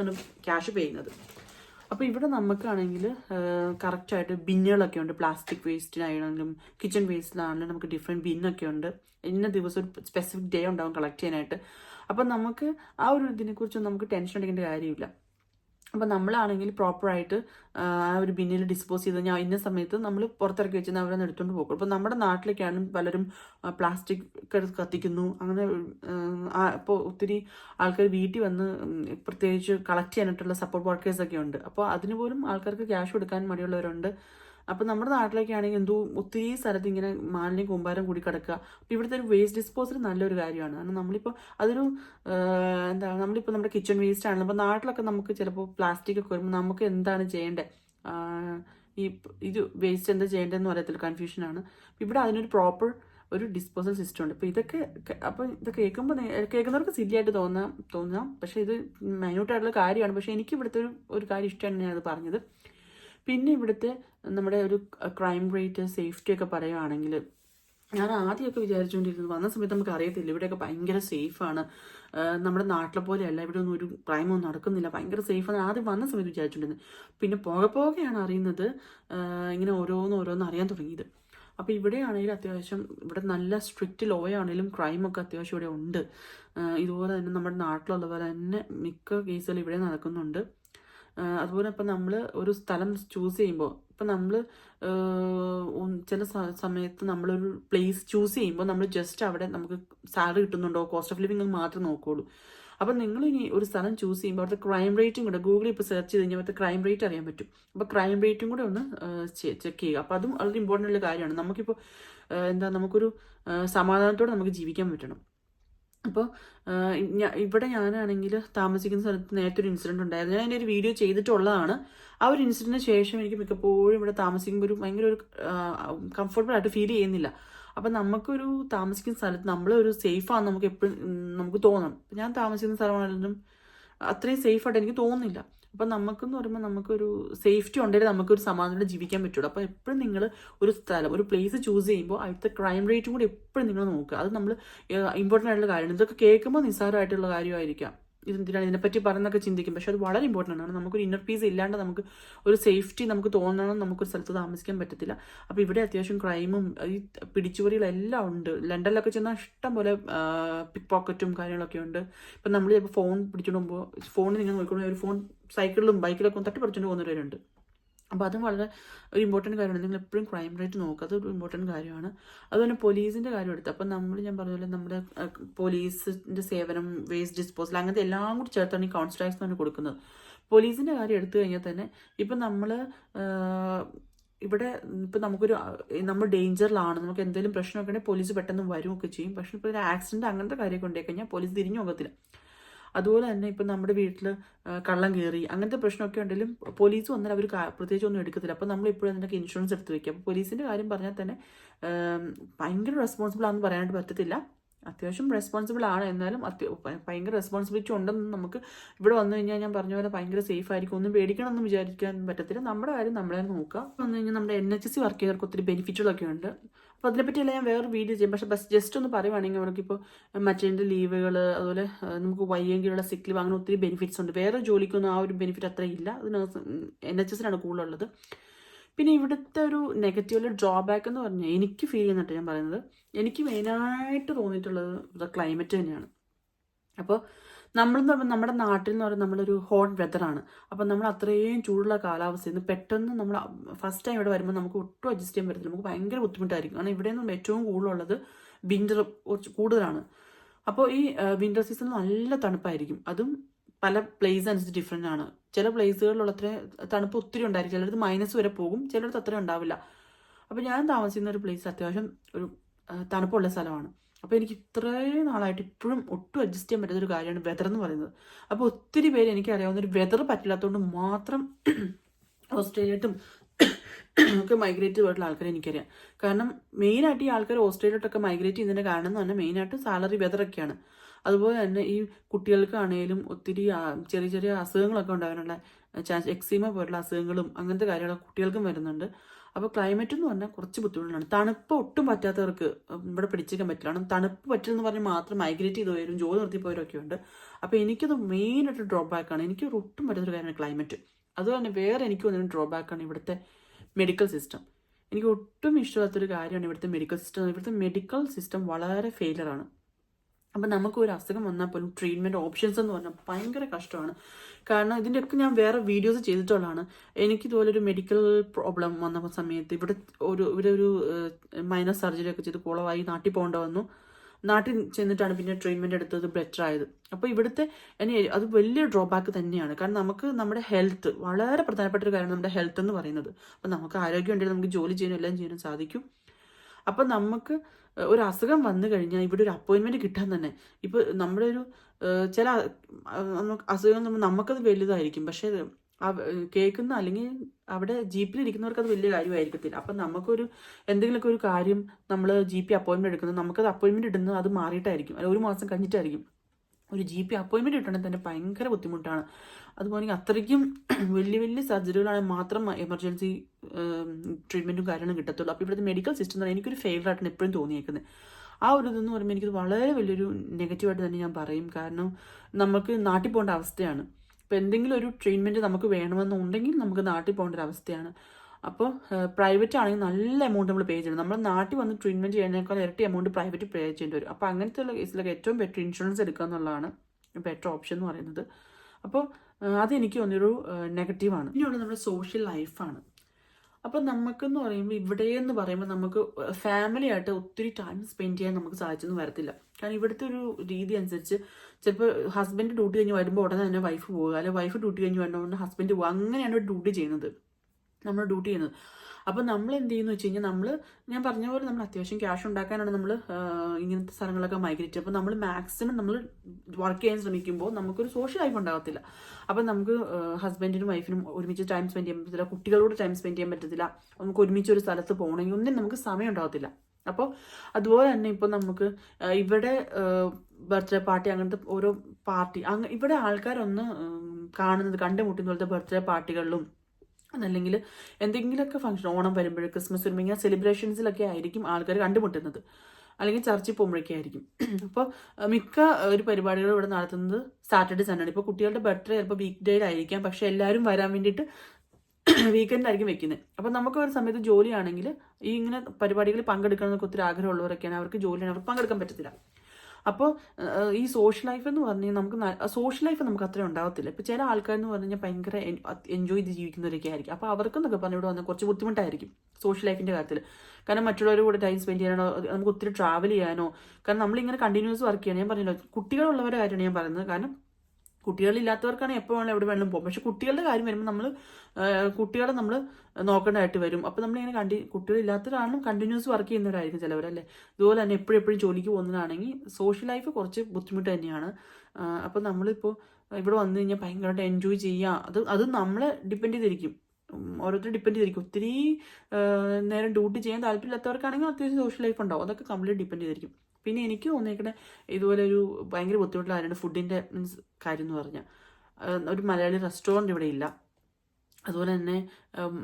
എന്ന് ക്യാഷ് പേ ചെയ്യുന്നത്. അപ്പോൾ ഇവിടെ നമുക്കാണെങ്കിൽ കറക്റ്റായിട്ട് ബിന്നുകളൊക്കെ ഉണ്ട്. പ്ലാസ്റ്റിക് വേസ്റ്റിനാണെങ്കിലും കിച്ചൺ വേസ്റ്റിലാണെങ്കിലും നമുക്ക് ഡിഫറെന്റ് ബിന്നൊക്കെ ഉണ്ട്. ഇന്ന ദിവസം ഒരു സ്പെസിഫിക് ഡേ ഉണ്ടാവും കളക്ട് ചെയ്യാനായിട്ട്. അപ്പം നമുക്ക് ആ ഒരു ഇതിനെക്കുറിച്ചൊന്നും നമുക്ക് ടെൻഷൻ അടിക്കേണ്ട കാര്യമില്ല. അപ്പം നമ്മളാണെങ്കിൽ പ്രോപ്പറായിട്ട് ആ ഒരു ബിന്നിൽ ഡിസ്പോസ് ചെയ്ത് കഴിഞ്ഞാൽ ഇന്ന സമയത്ത് നമ്മൾ പുറത്തിറക്കി വെച്ച് അവരെ എടുത്തുകൊണ്ട് പോകും അപ്പോൾ നമ്മുടെ നാട്ടിലേക്കാണ് പലരും പ്ലാസ്റ്റിക് കത്തിക്കുന്നു. അങ്ങനെ ഇപ്പോൾ ഒത്തിരി ആൾക്കാർ വീട്ടിൽ വന്ന് പ്രത്യേകിച്ച് കളക്ട് ചെയ്യാനായിട്ടുള്ള സപ്പോർട്ട് വർക്കേഴ്സ് ഒക്കെ ഉണ്ട്. അപ്പോൾ അതിന് പോലും ആൾക്കാർക്ക് ക്യാഷ് കൊടുക്കാൻ മടിയുള്ളവരുണ്ട്. അപ്പോൾ നമ്മുടെ നാട്ടിലേക്കാണെങ്കിൽ എന്തോ ഒത്തിരി സ്ഥലത്ത് ഇങ്ങനെ മാലിന്യം കൂമ്പാരം കൂടി കിടക്കുക. അപ്പോൾ ഇവിടുത്തെ ഒരു വേസ്റ്റ് ഡിസ്പോസൽ നല്ലൊരു കാര്യമാണ്. കാരണം നമ്മളിപ്പോൾ അതൊരു എന്താ നമ്മളിപ്പോൾ നമ്മുടെ കിച്ചൺ വേസ്റ്റ് ആണല്ലോ. അപ്പോൾ നാട്ടിലൊക്കെ നമുക്ക് ചിലപ്പോൾ പ്ലാസ്റ്റിക് ഒക്കെ വരുമ്പോൾ നമുക്ക് എന്താണ് ചെയ്യേണ്ടത് ഈ ഇത് വേസ്റ്റ് എന്താ ചെയ്യേണ്ടതെന്ന് പറയത്തില്ല. കൺഫ്യൂഷനാണ് ഇവിടെ അതിനൊരു പ്രോപ്പർ ഒരു ഡിസ്പോസൽ സിസ്റ്റം ഉണ്ട്. അപ്പോൾ ഇതൊക്കെ അപ്പോൾ ഇത് കേൾക്കുമ്പോൾ കേൾക്കുന്നവർക്ക് സില്ലി ആയിട്ട് തോന്നാം തോന്നാം. പക്ഷേ ഇത് മൈന്യൂട്ടായിട്ടുള്ള കാര്യമാണ്. പക്ഷേ എനിക്ക് ഇവിടുത്തെ ഒരു ഒരു കാര്യം ഇഷ്ടമാണ് ഞാൻ അത് പറഞ്ഞത്. പിന്നെ ഇവിടുത്തെ നമ്മുടെ ഒരു ക്രൈം റേറ്റ് സേഫ്റ്റി ഒക്കെ പറയുകയാണെങ്കിൽ ഞാൻ ആദ്യമൊക്കെ വിചാരിച്ചുകൊണ്ടിരുന്നത് വന്ന സമയത്ത് നമുക്ക് അറിയത്തില്ല. ഇവിടെയൊക്കെ ഭയങ്കര സേഫാണ് നമ്മുടെ നാട്ടിലെ പോലെയല്ല. ഇവിടെ ഒന്നും ഒരു ക്രൈമൊന്നും നടക്കുന്നില്ല. ഭയങ്കര സേഫാണ് ആദ്യം വന്ന സമയത്ത് വിചാരിച്ചുകൊണ്ടിരുന്നത്. പിന്നെ പോകെ പോകെയാണ് അറിയുന്നത്. ഇങ്ങനെ ഓരോന്ന് ഓരോന്ന് അറിയാൻ തുടങ്ങിയത്. അപ്പോൾ ഇവിടെയാണെങ്കിലും അത്യാവശ്യം ഇവിടെ നല്ല സ്ട്രിക്റ്റ് ലോ ആണെങ്കിലും ക്രൈമൊക്കെ അത്യാവശ്യം ഇവിടെ ഉണ്ട്. ഇതുപോലെ തന്നെ നമ്മുടെ നാട്ടിലുള്ള പോലെ തന്നെ മിക്ക കേസുകൾ ഇവിടെ നടക്കുന്നുണ്ട്. അതുപോലെ ഇപ്പം നമ്മൾ ഒരു സ്ഥലം ചൂസ് ചെയ്യുമ്പോൾ ഇപ്പം നമ്മൾ ചില സമയത്ത് നമ്മളൊരു പ്ലേസ് ചൂസ് ചെയ്യുമ്പോൾ നമ്മൾ ജസ്റ്റ് അവിടെ നമുക്ക് സാലറി കിട്ടുന്നുണ്ടോ കോസ്റ്റ് ഓഫ് ലിവിങ് മാത്രം നോക്കുകയുള്ളൂ അപ്പം നിങ്ങൾ ഇനി ഒരു സ്ഥലം ചൂസ് ചെയ്യുമ്പോൾ അവിടുത്തെ ക്രൈം റേറ്റും കൂടെ ഗൂഗിളിൽ ഇപ്പോൾ സെർച്ച് ചെയ്ത് കഴിഞ്ഞാൽ അവിടുത്തെ ക്രൈം റേറ്റ് അറിയാൻ പറ്റും. അപ്പോൾ ക്രൈം റേറ്റും കൂടെ ഒന്ന് ചെക്ക് ചെയ്യുക. അപ്പോൾ അതും വളരെ ഇമ്പോർട്ടന്റ് ഉള്ള കാര്യമാണ്. നമുക്കിപ്പോൾ എന്താ നമുക്കൊരു സമാധാനത്തോടെ നമുക്ക് ജീവിക്കാൻ പറ്റണം. അപ്പോൾ ഇവിടെ ഞാനാണെങ്കിൽ താമസിക്കുന്ന സ്ഥലത്ത് നേരത്തെ ഒരു ഇൻസിഡന്റ് ഉണ്ടായിരുന്നു. ഞാൻ ഒരു വീഡിയോ ചെയ്തിട്ടുള്ളതാണ്. ആ ഒരു ഇൻസിഡന്റിന് ശേഷം എനിക്ക് മിക്കപ്പോഴും ഇവിടെ താമസിക്കുമ്പോൾ ഒരു ഭയങ്കര ഒരു കംഫർട്ടബിൾ ആയിട്ട് ഫീൽ ചെയ്യുന്നില്ല. അപ്പം നമുക്കൊരു താമസിക്കുന്ന സ്ഥലത്ത് നമ്മളൊരു സേഫാണ് നമുക്ക് എപ്പോഴും നമുക്ക് തോന്നണം. ഞാൻ താമസിക്കുന്ന സ്ഥലമാണെങ്കിലും അത്രയും സേഫായിട്ട് എനിക്ക് തോന്നുന്നില്ല. അപ്പം നമുക്കെന്ന് പറയുമ്പോൾ നമുക്കൊരു സേഫ്റ്റി ഉണ്ടെങ്കിൽ നമുക്കൊരു സമാധാനം ജീവിക്കാൻ പറ്റുള്ളൂ. അപ്പോൾ എപ്പോഴും നിങ്ങൾ ഒരു സ്ഥലം ഒരു പ്ലേസ് ചൂസ് ചെയ്യുമ്പോൾ അവിടുത്തെ ക്രൈം റേറ്റും കൂടി എപ്പോഴും നിങ്ങൾ നോക്കുക. അത് നമ്മൾ ഇമ്പോർട്ടന്റ് ആയിട്ടുള്ള കാര്യമാണ്. ഇതൊക്കെ കേൾക്കുമ്പോൾ നിസ്സാരമായിട്ടുള്ള കാര്യമായിരിക്കാം. ഇതെന്തിനാണ് ഇതിനെപ്പറ്റി പറഞ്ഞൊക്കെ ചിന്തിക്കും. പക്ഷെ അത് വളരെ ഇമ്പോർട്ടന്റ് ആണ്. നമുക്കൊരു ഇന്നർ പീസ് ഇല്ലാണ്ട് നമുക്ക് ഒരു സേഫ്റ്റി നമുക്ക് തോന്നണം നമുക്കൊരു സ്ഥലത്ത് താമസിക്കാൻ പറ്റത്തില്ല. അപ്പോൾ ഇവിടെ അത്യാവശ്യം ക്രൈമും ഈ പിടിച്ചുപറികളെല്ലാം ഉണ്ട്. ലണ്ടനിലൊക്കെ ചെന്നാൽ ഇഷ്ടം പോലെ പിക് പോക്കറ്റും കാര്യങ്ങളൊക്കെ ഉണ്ട്. ഇപ്പം നമ്മൾ ചിലപ്പോൾ ഫോൺ പിടിച്ചുകൊണ്ട് പോകുമ്പോൾ ഫോണിൽ നിങ്ങൾ നോക്കുമ്പോൾ ഒരു ഫോൺ സൈക്കിളിലും ബൈക്കിലൊക്കെ തട്ടി പറിച്ചുകൊണ്ട് പോകുന്നവരുണ്ട്. അപ്പോൾ അതും വളരെ ഒരു ഇമ്പോർട്ടന്റ് കാര്യമാണ്. നിങ്ങൾ എപ്പോഴും ക്രൈം റേറ്റ് നോക്കുക അതൊരു ഇമ്പോർട്ടന്റ് കാര്യമാണ്. അതുപോലെ പോലീസിന്റെ കാര്യം എടുത്ത്. അപ്പോൾ നമ്മൾ ഞാൻ പറഞ്ഞ പോലെ നമ്മുടെ പോലീസിന്റെ സേവനം വേസ്റ്റ് ഡിസ്പോസൽ അങ്ങനത്തെ എല്ലാം കൂടി ചേർത്താണ് ഈ കൗൺസിൽ ടാക്സ് തന്നെ കൊടുക്കുന്നത്. പോലീസിന്റെ കാര്യം എടുത്തു കഴിഞ്ഞാൽ തന്നെ ഇപ്പം നമ്മൾ ഇവിടെ ഇപ്പം നമുക്കൊരു നമ്മൾ ഡേഞ്ചറിലാണ് നമുക്ക് എന്തെങ്കിലും പ്രശ്നമൊക്കെ ഉണ്ടെങ്കിൽ പോലീസ് പെട്ടെന്ന് വരുമൊക്കെ ചെയ്യും. പക്ഷേ ഇപ്പോൾ ഒരു ആക്സിഡന്റ് അങ്ങനത്തെ കാര്യമൊക്കെ ഉണ്ടായി കഴിഞ്ഞാൽ പോലീസ് തിരിഞ്ഞു പോകത്തില്ല അതുപോലെ തന്നെ ഇപ്പം നമ്മുടെ വീട്ടിൽ കള്ളം കയറി അങ്ങനത്തെ പ്രശ്നമൊക്കെ ഉണ്ടെങ്കിലും പോലീസ് വന്നാൽ അവർ പ്രത്യേകിച്ച് ഒന്നും എടുക്കത്തില്ല. അപ്പോൾ നമ്മൾ ഇപ്പോഴും അതിനൊക്കെ ഇൻഷുറൻസ് എടുത്ത് വയ്ക്കുക അപ്പോൾ പോലീസിന്റെ കാര്യം പറഞ്ഞാൽ തന്നെ ഭയങ്കര റെസ്പോൺസിബിൾ ആണെന്ന് പറയാനായിട്ട് പറ്റത്തില്ല. അത്യാവശ്യം റെസ്പോൺസിബിൾ ആണ്. എന്നാലും അത്യ ഭയങ്കര റെസ്പോൺസിബിലിറ്റി ഉണ്ടെന്ന് നമുക്ക് ഇവിടെ വന്നു കഴിഞ്ഞാൽ ഞാൻ പറഞ്ഞ പോലെ ഭയങ്കര സേഫ് ആയിരിക്കും. ഒന്നും പേടിക്കണം എന്ന് വിചാരിക്കാൻ പറ്റത്തില്ല. നമ്മുടെ കാര്യം നമ്മളെ നോക്കുക. വന്നു കഴിഞ്ഞാൽ നമ്മുടെ എൻ എച്ച് സി വർക്ക് ചെയ്തവർക്ക് ഒത്തിരി ബെനിഫിറ്റുകളൊക്കെ ഉണ്ട്. അപ്പോൾ അതിനെപ്പറ്റിയല്ല ഞാൻ വേറെ വീഡിയോ ചെയ്യും. പക്ഷേ ബസ് ജസ്റ്റ് ഒന്ന് പറയുവാണെങ്കിൽ അവർക്കിപ്പോൾ മറ്റേന്റെ ലീവുകൾ അതുപോലെ നമുക്ക് വയ്യെങ്കിലുള്ള സിക്ക് ലീവ് അങ്ങനെ ഒത്തിരി ബെനിഫിറ്റ്സ് ഉണ്ട്. വേറെ ജോലിക്കൊന്നും ആ ഒരു ബെനിഫിറ്റ് അത്ര ഇല്ല അത് എൻ എച്ച് എസിനാണ് കൂടുതലുള്ളത്. പിന്നെ ഇവിടുത്തെ ഒരു നെഗറ്റീവ് ഡ്രോബാക്ക് എന്ന് പറഞ്ഞാൽ എനിക്ക് ഫീൽ ചെയ്യുന്നുണ്ട് ഞാൻ പറയുന്നത്. എനിക്ക് മെയിനായിട്ട് തോന്നിയിട്ടുള്ളത് ക്ലൈമറ്റ് തന്നെയാണ്. അപ്പോൾ നമ്മളെന്ന് പറയുമ്പോൾ നമ്മുടെ നാട്ടിൽ എന്ന് പറയുമ്പോൾ നമ്മളൊരു ഹോട്ട് വെതറാണ് അപ്പം നമ്മൾ അത്രയും ചൂടുള്ള കാലാവസ്ഥയിൽ നിന്ന് പെട്ടെന്ന് നമ്മൾ ഫസ്റ്റ് ടൈം ഇവിടെ വരുമ്പോൾ നമുക്ക് ഒട്ടും അഡ്ജസ്റ്റ് ചെയ്യാൻ പറ്റത്തില്ല. നമുക്ക് ഭയങ്കര ബുദ്ധിമുട്ടായിരിക്കും. കാരണം ഇവിടെ നിന്നും ഏറ്റവും കൂടുതലുള്ളത് വിന്റർ കുറച്ച് കൂടുതലാണ്. അപ്പോൾ ഈ വിന്റർ സീസൺ നല്ല തണുപ്പായിരിക്കും. അതും പല പ്ലേസ് അനുസരിച്ച് ഡിഫറെന്റ് ആണ്. ചില പ്ലേസുകളിലുള്ള അത്ര തണുപ്പ് ഒത്തിരി ഉണ്ടായിരിക്കും. ചിലടത്ത് മൈനസ് വരെ പോകും. ചിലടത്ത് അത്ര ഉണ്ടാവില്ല. അപ്പോൾ ഞാൻ താമസിക്കുന്ന ഒരു പ്ലേസ് അത്യാവശ്യം ഒരു തണുപ്പുള്ള സ്ഥലമാണ്. അപ്പോൾ എനിക്ക് ഇത്രയും നാളായിട്ട് ഇപ്പോഴും ഒട്ടും അഡ്ജസ്റ്റ് ചെയ്യാൻ പറ്റുന്ന ഒരു കാര്യമാണ് വെതർ എന്ന് പറയുന്നത്. അപ്പോൾ ഒത്തിരി പേര് എനിക്കറിയാവുന്ന ഒരു വെതർ പറ്റില്ലാത്തതുകൊണ്ട് മാത്രം ഓസ്ട്രേലിയട്ടും ഒക്കെ മൈഗ്രേറ്റ് പോയിട്ടുള്ള ആൾക്കാരെ എനിക്കറിയാം. കാരണം മെയിനായിട്ട് ഈ ആൾക്കാർ ഓസ്ട്രേലിയയിലോട്ടൊക്കെ മൈഗ്രേറ്റ് ചെയ്യുന്നതിന്റെ കാരണം എന്ന് പറഞ്ഞാൽ മെയിനായിട്ട് സാലറി വെതറൊക്കെയാണ് അതുപോലെ തന്നെ ഈ കുട്ടികൾക്കാണേലും ഒത്തിരി ചെറിയ ചെറിയ അസുഖങ്ങളൊക്കെ ഉണ്ടാകാനുള്ള ചാൻസ് എക്സീമ പോലുള്ള അസുഖങ്ങളും അങ്ങനത്തെ കാര്യങ്ങളൊക്കെ കുട്ടികൾക്കും വരുന്നുണ്ട്. അപ്പോൾ ക്ലൈമറ്റ് എന്ന് പറഞ്ഞാൽ കുറച്ച് ബുദ്ധിമുട്ടാണ് തണുപ്പ് ഒട്ടും പറ്റാത്തവർക്ക് ഇവിടെ പിടിച്ചേക്കാൻ പറ്റില്ല. തണുപ്പ് പറ്റില്ലെന്ന് പറഞ്ഞാൽ മാത്രം മൈഗ്രേറ്റ് ചെയ്ത് പോയവരും ജോലി നിർത്തിപ്പോയവരൊക്കെ ഉണ്ട്. അപ്പോൾ എനിക്കത് മെയിനായിട്ട് ഡ്രോബാക്കാണ് എനിക്ക് ഒട്ടും പറ്റാത്തൊരു കാര്യമാണ് ക്ലൈമറ്റ് അതുപോലെ തന്നെ വേറെ എനിക്ക് തോന്നുന്ന ഡ്രോബാക്കാണ് ഇവിടുത്തെ മെഡിക്കൽ സിസ്റ്റം എനിക്ക് ഒട്ടും ഇഷ്ടമില്ലാത്തൊരു കാര്യമാണ് ഇവിടുത്തെ മെഡിക്കൽ സിസ്റ്റം ഇവിടുത്തെ മെഡിക്കൽ സിസ്റ്റം വളരെ ഫെയിലറാണ് അപ്പം നമുക്ക് ഒരു അസുഖം വന്നാൽ പോലും ട്രീറ്റ്മെന്റ് ഓപ്ഷൻസ് എന്ന് പറഞ്ഞാൽ ഭയങ്കര കഷ്ടമാണ്. കാരണം ഇതിന്റെയൊക്കെ ഞാൻ വേറെ വീഡിയോസ് ചെയ്തിട്ടുള്ളതാണ്. എനിക്ക് ഇതുപോലെ ഒരു മെഡിക്കൽ പ്രോബ്ലം വന്ന സമയത്ത് ഇവിടെ ഒരു ഇവിടെ ഒരു മൈനർ സർജറി ഒക്കെ ചെയ്ത് കുളമായി നാട്ടിൽ പോകേണ്ട വന്നു. നാട്ടിൽ ചെന്നിട്ടാണ് പിന്നെ ട്രീറ്റ്മെന്റ് എടുത്തത് ബെറ്റർ ആയത്. അപ്പോൾ ഇവിടുത്തെ ഇനി അത് വലിയ ഡ്രോബാക്ക് തന്നെയാണ്. കാരണം നമുക്ക് നമ്മുടെ ഹെൽത്ത് വളരെ പ്രധാനപ്പെട്ട ഒരു കാര്യമാണ് നമ്മുടെ ഹെൽത്ത് എന്ന് പറയുന്നത്. അപ്പോൾ നമുക്ക് ആരോഗ്യം ഉണ്ടെങ്കിൽ നമുക്ക് ജോലി ചെയ്യാനും എല്ലാം ചെയ്യാനും സാധിക്കും. അപ്പം നമുക്ക് ഒരു അസുഖം വന്നു കഴിഞ്ഞാൽ ഇവിടെ ഒരു അപ്പോയിൻമെന്റ് കിട്ടാൻ തന്നെ. ഇപ്പോൾ നമ്മുടെ ഒരു ചില നമുക്ക് അസുഖം നമുക്കത് വലുതായിരിക്കും. പക്ഷേ കേൾക്കുന്ന അല്ലെങ്കിൽ അവിടെ ജീപ്പിൽ ഇരിക്കുന്നവർക്ക് അത് വലിയ കാര്യമായിരിക്കത്തില്ല. അപ്പം നമുക്കൊരു എന്തെങ്കിലുമൊക്കെ ഒരു കാര്യം നമ്മൾ ജി പി അപ്പോയിൻമെന്റ് എടുക്കുന്നത് നമുക്കത് അപ്പോയിൻമെന്റ് ഇടുന്നത് അത് മാറിയിട്ടായിരിക്കും. അല്ല ഒരു മാസം കഴിഞ്ഞിട്ടായിരിക്കും. ഒരു ജി പി അപ്പോയിൻമെന്റ് കിട്ടണമെങ്കിൽ തന്നെ ഭയങ്കര ബുദ്ധിമുട്ടാണ്. അതുപോലെ അത്രയ്ക്കും വലിയ വലിയ സർജറികളാണെങ്കിൽ മാത്രം എമർജൻസി ട്രീറ്റ്മെന്റും കാര്യങ്ങളും കിട്ടത്തുള്ളൂ. അപ്പോൾ ഇവിടുത്തെ മെഡിക്കൽ സിസ്റ്റം എന്ന് പറഞ്ഞാൽ എനിക്കൊരു ഫേവറായിട്ടാണ് എപ്പോഴും തോന്നിയേക്കുന്നത്. ആ ഒരു ഇതെന്ന് പറയുമ്പോൾ എനിക്കത് വളരെ വലിയൊരു നെഗറ്റീവായിട്ട് തന്നെ ഞാൻ പറയും. കാരണം നമുക്ക് നാട്ടിൽ പോകേണ്ട അവസ്ഥയാണ്. ഇപ്പോൾ എന്തെങ്കിലും ഒരു ട്രീറ്റ്മെന്റ് നമുക്ക് വേണമെന്നുണ്ടെങ്കിൽ നമുക്ക് നാട്ടിൽ പോകേണ്ട ഒരു അവസ്ഥയാണ്. അപ്പോൾ പ്രൈവറ്റ് ആണെങ്കിൽ നല്ല എമൗണ്ട് നമ്മൾ പേ ചെയ്യണം. നമ്മൾ നാട്ടിൽ വന്ന് ട്രീറ്റ്മെന്റ് ചെയ്യുന്നതിനേക്കാൾ ഇരട്ടി എമൗണ്ട് പ്രൈവറ്റ് പേ ചെയ്യേണ്ടി വരും. അപ്പോൾ അങ്ങനത്തെ കേസിലൊക്കെ ഏറ്റവും ബെറ്റർ ഇൻഷുറൻസ് എടുക്കുക എന്നുള്ളതാണ് ബെറ്റർ ഓപ്ഷൻ എന്ന് പറയുന്നത്. അപ്പോൾ അതെനിക്ക് തോന്നിയൊരു നെഗറ്റീവാണ് പിന്നെയുള്ളത് നമ്മുടെ സോഷ്യൽ ലൈഫാണ് അപ്പം നമുക്കെന്ന് പറയുമ്പോൾ ഇവിടെ എന്ന് പറയുമ്പോൾ നമുക്ക് ഫാമിലി ആയിട്ട് ഒത്തിരി ടൈം സ്പെൻഡ് ചെയ്യാൻ നമുക്ക് സാധിച്ചൊന്നും വരത്തില്ല. കാരണം ഇവിടുത്തെ ഒരു രീതി അനുസരിച്ച് ചിലപ്പോൾ ഹസ്ബൻഡ് ഡ്യൂട്ടി കഴിഞ്ഞ് വരുമ്പോൾ ഉടനെ തന്നെ വൈഫ് പോകുക അല്ലെങ്കിൽ വൈഫ് ഡ്യൂട്ടി കഴിഞ്ഞ് വരുമ്പോൾ ഹസ്ബൻഡ് പോകുക അങ്ങനെയാണ് ഡ്യൂട്ടി ചെയ്യുന്നത്. നമ്മൾ ഡ്യൂട്ടി ചെയ്യുന്നത്. അപ്പോൾ നമ്മൾ എന്ത് ചെയ്യുന്നു വെച്ച് കഴിഞ്ഞാൽ നമ്മൾ ഞാൻ പറഞ്ഞ പോലെ നമ്മൾ അത്യാവശ്യം ക്യാഷ് ഉണ്ടാക്കാനാണ് നമ്മൾ ഇങ്ങനത്തെ സ്ഥലങ്ങളൊക്കെ മൈഗ്രേറ്റ് അപ്പോൾ നമ്മൾ മാക്സിമം നമ്മൾ വർക്ക് ചെയ്യാൻ ശ്രമിക്കുമ്പോൾ നമുക്കൊരു സോഷ്യൽ ലൈഫ് ഉണ്ടാകത്തില്ല അപ്പോൾ നമുക്ക് ഹസ്ബൻഡിനും വൈഫിനും ഒരുമിച്ച് ടൈം സ്പെൻഡ് ചെയ്യാൻ പറ്റത്തില്ല. കുട്ടികളോട് ടൈം സ്പെൻഡ് ചെയ്യാൻ പറ്റത്തില്ല. നമുക്ക് ഒരുമിച്ച് ഒരു സ്ഥലത്ത് പോകണമെങ്കിൽ ഒന്നും നമുക്ക് സമയം ഉണ്ടാകത്തില്ല അപ്പോൾ അതുപോലെ തന്നെ ഇപ്പോൾ നമുക്ക് ഇവിടെ ബർത്ത്ഡേ പാർട്ടി അങ്ങനത്തെ ഓരോ പാർട്ടി അങ്ങ് ഇവിടെ ആൾക്കാരൊന്ന് കാണുന്നത് കണ്ടുമുട്ടുന്ന പോലത്തെ ബർത്ത്ഡേ പാർട്ടികളിലും അതല്ലെങ്കിൽ എന്തെങ്കിലുമൊക്കെ ഫംഗ്ഷൻ ഓണം വരുമ്പോൾ ക്രിസ്മസ് വരുമ്പോൾ ഇങ്ങനെ സെലിബ്രേഷൻസിലൊക്കെ ആയിരിക്കും ആൾക്കാർ കണ്ടുമുട്ടുന്നത്. അല്ലെങ്കിൽ ചർച്ചിൽ പോകുമ്പോഴൊക്കെ ആയിരിക്കും. അപ്പോൾ മിക്ക ഒരു പരിപാടികളും ഇവിടെ നടത്തുന്നത് സാറ്റർഡേ സൺഡേ ഇപ്പോൾ കുട്ടികളുടെ ബർത്ത് ഡേ ചിലപ്പോൾ വീക്ക് ഡേയിലായിരിക്കാം പക്ഷെ എല്ലാവരും വരാൻ വേണ്ടിയിട്ട് വീക്കെൻഡായിരിക്കും വെക്കുന്നത് അപ്പോൾ നമുക്ക് ഒരു സമയത്ത് ജോലിയാണെങ്കിൽ ഈ ഇങ്ങനെ പരിപാടികളിൽ പങ്കെടുക്കണമെന്നൊക്കെ ഒത്തിരി ആഗ്രഹമുള്ളവരൊക്കെയാണ്. അവർക്ക് ജോലിയാണ്. അവർക്ക് പങ്കെടുക്കാൻ പറ്റത്തില്ല. അപ്പോൾ ഈ സോഷ്യൽ ലൈഫ് എന്ന് പറഞ്ഞാൽ നമുക്ക് സോഷ്യൽ ലൈഫ് നമുക്ക് അത്രയും ഉണ്ടാകത്തില്ല ഇപ്പോൾ ചില ആൾക്കാർ എന്ന് പറഞ്ഞു കഴിഞ്ഞാൽ ഭയങ്കര എൻജോയ് ചെയ്ത് ജീവിക്കുന്നവരൊക്കെ ആയിരിക്കും അപ്പോൾ അവർക്കെന്നൊക്കെ പറഞ്ഞു ഇവിടെ വന്നാൽ കുറച്ച് ബുദ്ധിമുട്ടായിരിക്കും സോഷ്യൽ ലൈഫിന്റെ കാര്യത്തിൽ കാരണം മറ്റുള്ളവരുടെ കൂടെ ടൈം സ്പെൻഡ് ചെയ്യാനോ നമുക്ക് ഒത്തിരി ട്രാവൽ ചെയ്യാനോ കാരണം നമ്മളിങ്ങനെ കണ്ടിന്യൂസ് വർക്ക് ചെയ്യണം. ഞാൻ പറഞ്ഞല്ലോ കുട്ടികളുള്ളവരുടെ കാര്യമാണ് ഞാൻ പറയുന്നത്. കാരണം കുട്ടികളില്ലാത്തവർക്കാണ് എപ്പോൾ വേണമെങ്കിലും എവിടെ വേണമെങ്കിലും പോകും. പക്ഷെ കുട്ടികളുടെ കാര്യം വരുമ്പോൾ നമ്മൾ കുട്ടികളെ നമ്മൾ നോക്കേണ്ടതായിട്ട് വരും. അപ്പോൾ നമ്മളിങ്ങനെ കണ്ടി കുട്ടികളില്ലാത്തവരാണെങ്കിലും കണ്ടിന്യൂസ് വർക്ക് ചെയ്യുന്നവരായിരിക്കും ചിലവരല്ലേ? ഇതുപോലെ തന്നെ എപ്പോഴും എപ്പോഴും ജോലിക്ക് പോകുന്നതാണെങ്കിൽ സോഷ്യൽ ലൈഫ് കുറച്ച് ബുദ്ധിമുട്ട് തന്നെയാണ്. അപ്പോൾ നമ്മളിപ്പോൾ ഇവിടെ വന്നു കഴിഞ്ഞാൽ ഭയങ്കരമായിട്ട് എൻജോയ് ചെയ്യുക. അത് അത് നമ്മളെ ഡിപ്പെൻഡ് ചെയ്തിരിക്കും. ഓരോരുത്തരും ഡിപ്പെൻഡ് ചെയ്തിരിക്കും. ഒത്തിരി നേരം ഡ്യൂട്ടി ചെയ്യാൻ താല്പര്യമില്ലാത്തവർക്കാണെങ്കിൽ അത്യാവശ്യം സോഷ്യൽ ലൈഫ് ഉണ്ടാവും. അതൊക്കെ കംപ്ലീറ്റ് ഡിപ്പെൻഡ് ചെയ്തിരിക്കും. പിന്നെ എനിക്ക് തോന്നിയേക്കണേ ഇതുപോലെ ഒരു ഭയങ്കര ബുദ്ധിമുട്ടുള്ള കാര്യമാണ് ഫുഡിന്റെ മീൻസ് കാര്യം എന്ന് പറഞ്ഞാൽ. ഒരു മലയാളി റെസ്റ്റോറന്റ് ഇവിടെ ഇല്ല. അതുപോലെ തന്നെ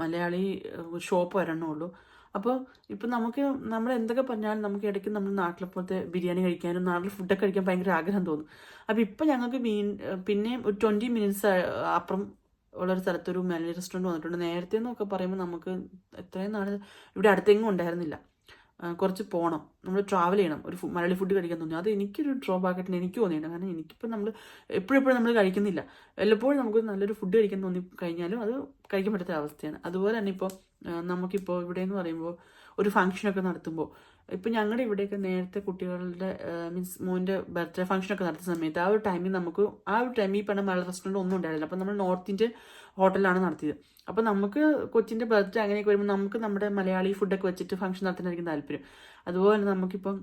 മലയാളി ഷോപ്പ് ഒരെണ്ണേ ഉള്ളൂ. അപ്പോൾ ഇപ്പം നമുക്ക് നമ്മൾ എന്തൊക്കെ പറഞ്ഞാലും നമുക്ക് ഇടയ്ക്ക് നമ്മൾ നാട്ടിലെ പോലത്തെ ബിരിയാണി കഴിക്കാനും നാട്ടിൽ ഫുഡൊക്കെ കഴിക്കാൻ ഭയങ്കര ആഗ്രഹം തോന്നും. അപ്പോൾ ഇപ്പം ഞങ്ങൾക്ക് മീൻ പിന്നെയും ഒരു ട്വന്റി മിനിറ്റ്സ് അപ്പുറം ഉള്ളൊരു സ്ഥലത്തൊരു മലയാളി റെസ്റ്റോറന്റ് വന്നിട്ടുണ്ട്. നേരത്തെ എന്നൊക്കെ പറയുമ്പോൾ നമുക്ക് എത്രയും നാൾ ഇവിടെ അടുത്തെങ്ങും ഉണ്ടായിരുന്നില്ല. കുറച്ച് പോകണം നമ്മൾ ട്രാവൽ ചെയ്യണം. ഒരു മലയാളി ഫുഡ് കഴിക്കാൻ തോന്നി. അത് എനിക്കൊരു ഡ്രോ ബാക്കറ്റിന് എനിക്ക് തോന്നിയിട്ടുണ്ട് കാരണം എനിക്കിപ്പോൾ നമ്മൾ എപ്പോഴെപ്പോഴും എപ്പോഴും നമ്മൾ കഴിക്കുന്നില്ല. വല്ലപ്പോഴും നമുക്ക് നല്ലൊരു ഫുഡ് കഴിക്കാൻ തോന്നി കഴിഞ്ഞാലും അത് കഴിക്കാൻ പറ്റാത്ത അവസ്ഥയാണ്. അതുപോലെ തന്നെ ഇപ്പോൾ നമുക്കിപ്പോൾ ഇവിടെ എന്ന് പറയുമ്പോൾ ഒരു ഫംഗ്ഷനൊക്കെ നടത്തുമ്പോൾ ഇപ്പം ഞങ്ങളുടെ ഇവിടെയൊക്കെ നേരത്തെ കുട്ടികളുടെ മീൻസ് മോന്റെ ബർത്ത്ഡേ ഫംഗ്ഷനൊക്കെ നടത്തുന്ന സമയത്ത് ആ ഒരു ടൈമിൽ നമുക്ക് ആ ഒരു ടൈമിൽ പറഞ്ഞ മലയാള റെസ്റ്റോറന്റ് ഒന്നും ഉണ്ടായിരുന്നില്ല. അപ്പം നമ്മൾ നോർത്ത് ഇന്ത്യൻ ഹോട്ടലാണ് നടത്തിയത്. അപ്പം നമുക്ക് കൊച്ചിന്റെ ബർത്ത്ഡേ അങ്ങനെയൊക്കെ വരുമ്പോൾ നമുക്ക് നമ്മുടെ മലയാളി ഫുഡൊക്കെ വെച്ചിട്ട് ഫംഗ്ഷൻ നടത്താനായിരിക്കും താല്പര്യം. അതുപോലെ നമുക്കിപ്പം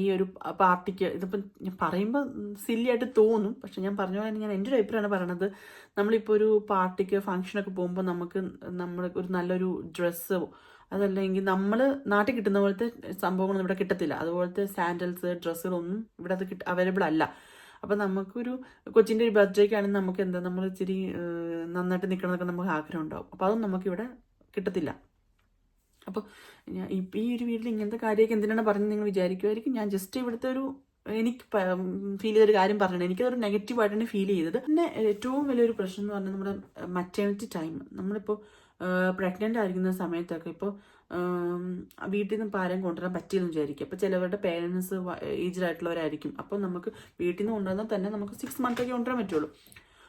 ഈ ഒരു പാർട്ടിക്ക് ഇതിപ്പം ഞാൻ പറയുമ്പോൾ സില്ലി ആയിട്ട് തോന്നും. പക്ഷെ ഞാൻ പറഞ്ഞ പോലെ ഞാൻ എന്റെ ഒരു അഭിപ്രായമാണ് പറയണത്. നമ്മളിപ്പോൾ ഒരു പാർട്ടിക്ക് ഫംഗ്ഷനൊക്കെ പോകുമ്പോൾ നമുക്ക് നമ്മൾ ഒരു നല്ലൊരു ഡ്രസ്സോ അതല്ലെങ്കിൽ നമ്മൾ നാട്ടിൽ കിട്ടുന്ന പോലത്തെ സംഭവങ്ങളൊന്നും ഇവിടെ കിട്ടത്തില്ല. അതുപോലത്തെ സാൻഡൽസ് ഡ്രസ്സുകളൊന്നും ഇവിടെ അത് കിട്ട അവൈലബിൾ അല്ല. അപ്പം നമുക്കൊരു കൊച്ചിന്റെ ഒരു ബർത്ത്ഡേക്കാണെങ്കിൽ നമുക്ക് എന്താ നമ്മൾ ഇച്ചിരി നന്നായിട്ട് നിൽക്കണമെന്നൊക്കെ നമുക്ക് ആഗ്രഹം ഉണ്ടാവും അപ്പോൾ അതൊന്നും നമുക്കിവിടെ കിട്ടത്തില്ല. അപ്പോൾ ഈ ഒരു വീട്ടിൽ ഇങ്ങനത്തെ കാര്യമൊക്കെ എന്തിനാണ് പറഞ്ഞത് നിങ്ങൾ വിചാരിക്കുമായിരിക്കും ഞാൻ ജസ്റ്റ് ഇവിടുത്തെ ഒരു എനിക്ക് ഫീൽ ചെയ്തൊരു കാര്യം പറഞ്ഞത് എനിക്കതൊരു നെഗറ്റീവായിട്ടാണ് ഫീൽ ചെയ്തത്. പിന്നെ ഏറ്റവും വലിയൊരു പ്രശ്നം എന്ന് പറഞ്ഞാൽ നമ്മുടെ മറ്റേണിറ്റി ടൈം നമ്മളിപ്പോൾ പ്രഗ്നന്റ് ആയിരിക്കുന്ന സമയത്തൊക്കെ ഇപ്പോൾ വീട്ടിൽ നിന്ന് പാരം കൊണ്ടുവരാൻ പറ്റിയെന്ന് വിചാരിക്കും. അപ്പോൾ ചിലവരുടെ പേരൻസ് ഏജ്ഡ് ആയിട്ടുള്ളവരായിരിക്കും. അപ്പോൾ നമുക്ക് വീട്ടിൽ നിന്ന് കൊണ്ടുവന്നാൽ തന്നെ നമുക്ക് സിക്സ് മന്ത്സൊക്കെ കൊണ്ടുവരാൻ പറ്റുള്ളൂ.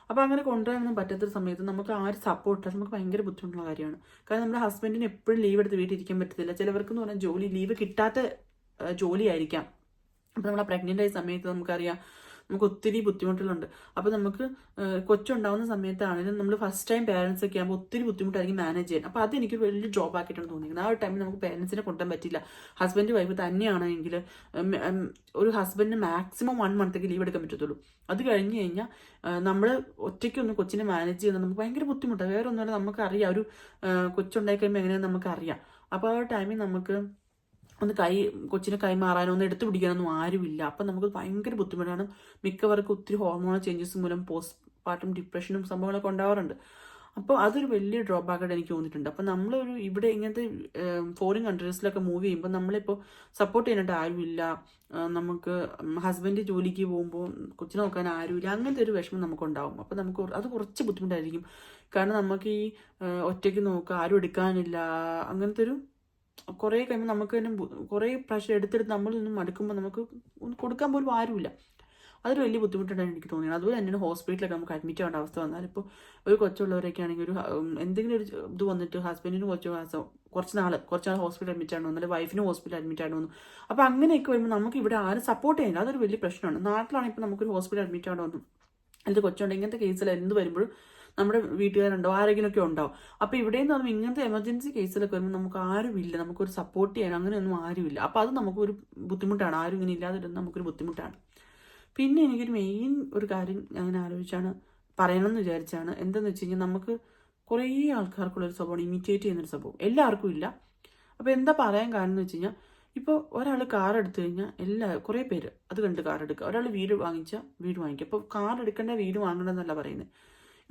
അപ്പോൾ അങ്ങനെ കൊണ്ടുവരാനൊന്നും പറ്റാത്തൊരു സമയത്ത് നമുക്ക് ആ ഒരു സപ്പോർട്ട് നമുക്ക് ഭയങ്കര ബുദ്ധിമുട്ടുള്ള കാര്യമാണ്. കാരണം നമ്മുടെ ഹസ്ബൻഡിന് എപ്പോഴും ലീവ് എടുത്ത് വീട്ടിൽ ഇരിക്കാൻ പറ്റത്തില്ല. ചിലവർക്ക് എന്ന് പറഞ്ഞാൽ ജോലി ലീവ് കിട്ടാത്ത ജോലിയായിരിക്കാം. അപ്പോൾ നമ്മൾ പ്രഗ്നന്റ് ആയ സമയത്ത് നമുക്കറിയാം നമുക്ക് ഒത്തിരി ബുദ്ധിമുട്ടുകളുണ്ട്. അപ്പോൾ നമുക്ക് കൊച്ചുണ്ടാവുന്ന സമയത്താണെങ്കിലും നമ്മൾ ഫസ്റ്റ് ടൈം പാരൻസ് ഒക്കെ ആകുമ്പോൾ ഒത്തിരി ബുദ്ധിമുട്ടായിരിക്കും മാനേജ് ചെയ്യാൻ. അപ്പോൾ അത് വലിയ ജോബ് ആക്കിയിട്ടാണ് തോന്നിയത് ആ ഒരു ടൈമിൽ നമുക്ക് പേരൻസിനെ കൊണ്ടുപോകാൻ പറ്റില്ല. ഹസ്ബൻഡ് വൈഫ് തന്നെയാണെങ്കിൽ ഒരു ഹസ്ബൻഡിന് മാക്സിമം വൺ മന്ത്ക്ക് ലീവ് എടുക്കാൻ പറ്റത്തുള്ളൂ. അത് കഴിഞ്ഞ് കഴിഞ്ഞാൽ നമ്മൾ ഒറ്റയ്ക്കൊന്ന് കൊച്ചിനെ മാനേജ് ചെയ്യുന്നത് നമുക്ക് ഭയങ്കര ബുദ്ധിമുട്ടാണ് വേറെ ഒന്നുമല്ല നമുക്കറിയാം. ഒരു കൊച്ചുണ്ടായി കഴിയുമ്പോൾ എങ്ങനെയാണെന്ന് നമുക്കറിയാം. അപ്പോൾ ആ ഒരു ടൈമിൽ നമുക്ക് ഒന്ന് കൈ കൊച്ചിനെ കൈമാറാനോ ഒന്ന് എടുത്തു പിടിക്കാനൊന്നും ആരുമില്ല. അപ്പം നമുക്ക് ഭയങ്കര ബുദ്ധിമുട്ടാണ്. മിക്കവർക്കും ഒത്തിരി ഹോർമോണൽ ചേഞ്ചസ് മൂലം പോസ്റ്റ് പാർട്ടും ഡിപ്രഷനും സംഭവങ്ങളൊക്കെ ഉണ്ടാവാറുണ്ട്. അപ്പോൾ അതൊരു വലിയ ഡ്രോബാക്കായിട്ട് എനിക്ക് തോന്നിയിട്ടുണ്ട്. അപ്പോൾ നമ്മളൊരു ഇവിടെ ഇങ്ങനത്തെ ഫോറിൻ കൺട്രീസിലൊക്കെ മൂവ് ചെയ്യുമ്പോൾ നമ്മളിപ്പോൾ സപ്പോർട്ട് ചെയ്യാനായിട്ട് ആരുമില്ല. നമുക്ക് ഹസ്ബൻഡ് ജോലിക്ക് പോകുമ്പോൾ കൊച്ചിനെ നോക്കാൻ ആരുമില്ല. അങ്ങനത്തെ ഒരു വിഷമം നമുക്കുണ്ടാവും. അപ്പോൾ നമുക്ക് അത് കുറച്ച് ബുദ്ധിമുട്ടായിരിക്കും. കാരണം നമുക്ക് ഈ ഒറ്റയ്ക്ക് നോക്കുക ആരും എടുക്കാനില്ല അങ്ങനത്തെ ഒരു കുറേ കഴിയുമ്പോൾ നമുക്ക് തന്നെ കുറേ പ്രാവശ്യം എടുത്തെടുത്ത് നമ്മൾ നിന്ന് മടുക്കുമ്പോൾ നമുക്ക് ഒന്ന് കൊടുക്കാൻ പോലും ആരുമില്ല. അതൊരു വലിയ ബുദ്ധിമുട്ടുണ്ടാണ് എനിക്ക് തോന്നിയത്. അതുപോലെ തന്നെയാണ് ഹോസ്പിറ്റലൊക്കെ നമുക്ക് അഡ്മിറ്റ് ആവേണ്ട അവസ്ഥ വന്നാൽ ഇപ്പോൾ ഒരു കൊച്ചുള്ളവരൊക്കെ ആണെങ്കിൽ ഒരു എന്തെങ്കിലും ഒരു ഇത് വന്നിട്ട് ഹസ്ബൻഡിന് കൊച്ചു മാസം കുറച്ച് നാൾ കുറച്ച് നാൾ ഹോസ്പിറ്റൽ അഡ്മിറ്റ് ആണ് അല്ലെങ്കിൽ വൈഫിന് ഹോസ്പിറ്റൽ അഡ്മിറ്റ് ആണ് വന്നു അപ്പോൾ അങ്ങനെയൊക്കെ വരുമ്പോൾ നമുക്ക് ഇവിടെ ആരും സപ്പോർട്ട് ചെയ്യുന്നില്ല. അതൊരു വലിയ പ്രശ്നമാണ്. നാട്ടിലാണെങ്കിൽ ഇപ്പോൾ നമുക്കൊരു ഹോസ്പിറ്റൽ അഡ്മിറ്റ് ആവേണ്ട വന്നു അല്ലെങ്കിൽ കൊച്ചുണ്ട് ഇങ്ങനത്തെ കേസിൽ എന്ത് വരുമ്പോഴും നമ്മുടെ വീട്ടുകാരുണ്ടോ? ആരെങ്കിലുമൊക്കെ ഉണ്ടാവും. അപ്പോൾ ഇവിടെ നിന്ന് പറയുമ്പോൾ ഇങ്ങനത്തെ എമർജൻസി കേസിലൊക്കെ വരുമ്പോൾ നമുക്ക് ആരുമില്ല. നമുക്കൊരു സപ്പോർട്ട് ചെയ്യാൻ അങ്ങനെയൊന്നും ആരുമില്ല. അപ്പോൾ അത് നമുക്കൊരു ബുദ്ധിമുട്ടാണ്. ആരും ഇങ്ങനെ ഇല്ലാതിരുന്ന നമുക്കൊരു ബുദ്ധിമുട്ടാണ്. പിന്നെ എനിക്കൊരു മെയിൻ ഒരു കാര്യം ഞാൻ ആലോചിച്ചാണ് പറയണമെന്ന് വിചാരിച്ചാണ്. എന്താന്ന് വെച്ച് കഴിഞ്ഞാൽ നമുക്ക് കുറേ ആൾക്കാർക്കുള്ളൊരു സ്വഭാവം ഇമിറ്റേറ്റ് ചെയ്യുന്നൊരു സ്വഭാവം. എല്ലാവർക്കും ഇല്ല. അപ്പോൾ എന്താ പറയാൻ കാരണം എന്ന് വെച്ച് കഴിഞ്ഞാൽ ഇപ്പോൾ ഒരാൾ കാർ എടുത്തു കഴിഞ്ഞാൽ എല്ലാ കുറേ പേര് അത് കണ്ട് കാർ എടുക്കുക. ഒരാൾ വീട് വാങ്ങിച്ചാൽ വീട് വാങ്ങിക്കുക. അപ്പോൾ കാർ എടുക്കേണ്ട വീട് വാങ്ങണമെന്നല്ല പറയുന്നത്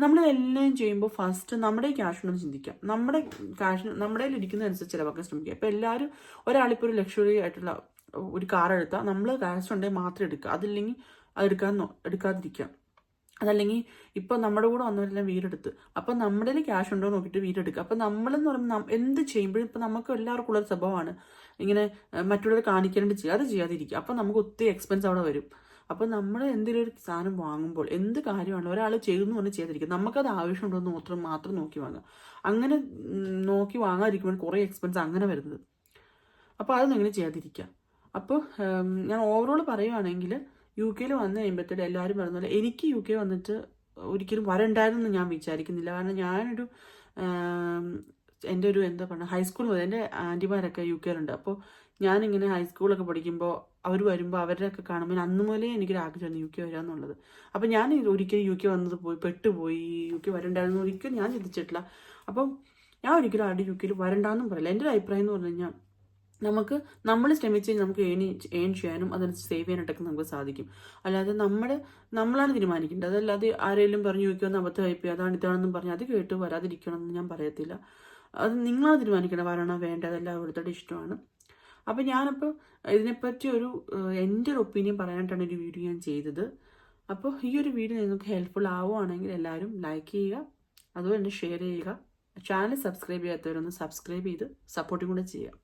നമ്മളെല്ലാം ചെയ്യുമ്പോൾ ഫസ്റ്റ് നമ്മുടെ ക്യാഷ് ഒന്നും ചിന്തിക്കാം. നമ്മുടെ ക്യാഷ് നമ്മുടെ ഇരിക്കുന്നതനുസരിച്ച് ചിലവാക്കാൻ ശ്രമിക്കുക. ഇപ്പോൾ എല്ലാവരും ഒരാളിപ്പോൾ ഒരു ലക്ഷറി ആയിട്ടുള്ള ഒരു കാർ എടുത്താൽ നമ്മൾ ക്യാഷ് ഉണ്ടെങ്കിൽ മാത്രം എടുക്കുക അതില്ലെങ്കിൽ അത് എടുക്കാൻ എടുക്കാതിരിക്കാം. അതല്ലെങ്കിൽ ഇപ്പം നമ്മുടെ കൂടെ വന്നവരെല്ലാം വീടെടുത്ത്. അപ്പം നമ്മുടെ ക്യാഷ് ഉണ്ടോ നോക്കിയിട്ട് വീടെടുക്കുക. അപ്പം നമ്മളെന്ന് പറയുമ്പോൾ എന്ത് ചെയ്യുമ്പോഴും ഇപ്പം നമുക്ക് എല്ലാവർക്കും ഉള്ളൊരു സ്വഭാവമാണ്. ഇങ്ങനെ മറ്റുള്ളവരെ കാണിക്കേണ്ടത് ചെയ്യുക അത് ചെയ്യാതിരിക്കുക. അപ്പം നമുക്ക് ഒത്തിരി എക്സ്പെൻസ് അവിടെ വരും. അപ്പോൾ നമ്മൾ എന്തെങ്കിലും ഒരു സാധനം വാങ്ങുമ്പോൾ എന്ത് കാര്യമാണോ ഒരാൾ ചെയ്യുന്നു പറഞ്ഞ് ചെയ്തിരിക്കും നമുക്കത് ആവശ്യമുണ്ടോ എന്ന് മാത്രം മാത്രം നോക്കി വാങ്ങുക. അങ്ങനെ നോക്കി വാങ്ങാതിരിക്കുമ്പോൾ കുറേ എക്സ്പെൻസ് അങ്ങനെ വരുന്നത്. അപ്പോൾ അതൊന്നും ഇങ്ങനെ ചെയ്യാതിരിക്കുക. അപ്പോൾ ഞാൻ ഓവറോൾ പറയുവാണെങ്കിൽ യു കെയിൽ വന്ന് കഴിയുമ്പോഴത്തേക്കും എല്ലാവരും പറയുന്ന പോലെ എനിക്ക് യു കെ വന്നിട്ട് ഒരിക്കലും വരണ്ടായിരുന്നു ഞാൻ വിചാരിക്കുന്നില്ല. കാരണം ഞാനൊരു എന്റെ ഒരു എന്താ പറയുക ഹൈസ്കൂൾ മുതൽ എന്റെ ആന്റിമാരൊക്കെ യു കെയിലുണ്ട് അപ്പോൾ ഞാനിങ്ങനെ ഹൈസ്കൂളൊക്കെ പഠിക്കുമ്പോൾ അവർ വരുമ്പോൾ അവരെയൊക്കെ കാണുമ്പോൾ അന്ന് മുതലേ എനിക്കൊരു ആഗ്രഹമാണ് യു കെ വരാമെന്നുള്ളത് അപ്പോൾ ഞാൻ ഒരിക്കലും യു കെ വന്നത് പോയി പെട്ടുപോയി യു കെ വരണ്ടായിരുന്നു ഒരിക്കലും ഞാൻ ചിന്തിച്ചിട്ടില്ല. അപ്പം ഞാൻ ഒരിക്കലും ആരുടെ യു കെയിൽ വരണ്ടാന്നും പറയില്ല. എന്റെ ഒരു അഭിപ്രായം എന്ന് പറഞ്ഞു കഴിഞ്ഞാൽ നമുക്ക് നമ്മൾ ശ്രമിച്ച് നമുക്ക് ഏണി ഏൺ ചെയ്യാനും അതനുസരിച്ച് സേവ് ചെയ്യാനായിട്ടൊക്കെ നമുക്ക് സാധിക്കും. അല്ലാതെ നമ്മൾ നമ്മളാണ് തീരുമാനിക്കേണ്ടത്. അതല്ലാതെ ആരെങ്കിലും പറഞ്ഞു ചോദിക്കുമെന്ന് അബദ്ധമായി പോയി അതാണ് ഇതാണെന്നും പറഞ്ഞ് അത് കേട്ട് വരാതിരിക്കണം എന്ന് ഞാൻ പറയത്തില്ല. അത് നിങ്ങളാണ് തീരുമാനിക്കണം വരണോ വേണ്ട അതെല്ലാം ഓരോരുത്തരുടെ ഇഷ്ടമാണ്. അപ്പോൾ ഞാനിപ്പോൾ ഇതിനെപ്പറ്റി ഒരു എന്റെ ഒരു ഒപ്പീനിയൻ പറയാനായിട്ടാണ് ഒരു വീഡിയോ ഞാൻ ചെയ്തത്. അപ്പോൾ ഈ ഒരു വീഡിയോ നിങ്ങൾക്ക് ഹെൽപ്ഫുൾ ആവുകയാണെങ്കിൽ എല്ലാവരും ലൈക്ക് ചെയ്യുക അതുപോലെ തന്നെ ഷെയർ ചെയ്യുക. ചാനൽ സബ്സ്ക്രൈബ് ചെയ്യാത്തവരൊന്ന് സബ്സ്ക്രൈബ് ചെയ്ത് സപ്പോർട്ടും കൂടെ ചെയ്യുക.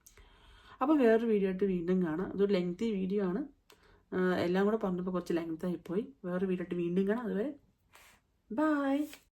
അപ്പോൾ വേറൊരു വീഡിയോ ആയിട്ട് വീണ്ടും കാണാം. അതൊരു ലെങ്തി വീഡിയോ ആണ്. എല്ലാം കൂടെ പറഞ്ഞപ്പോൾ കുറച്ച് ലെങ്ത് ആയിപ്പോയി. വേറൊരു വീഡിയോ ആയിട്ട് വീണ്ടും കാണാം. അതുവരെ ബായ്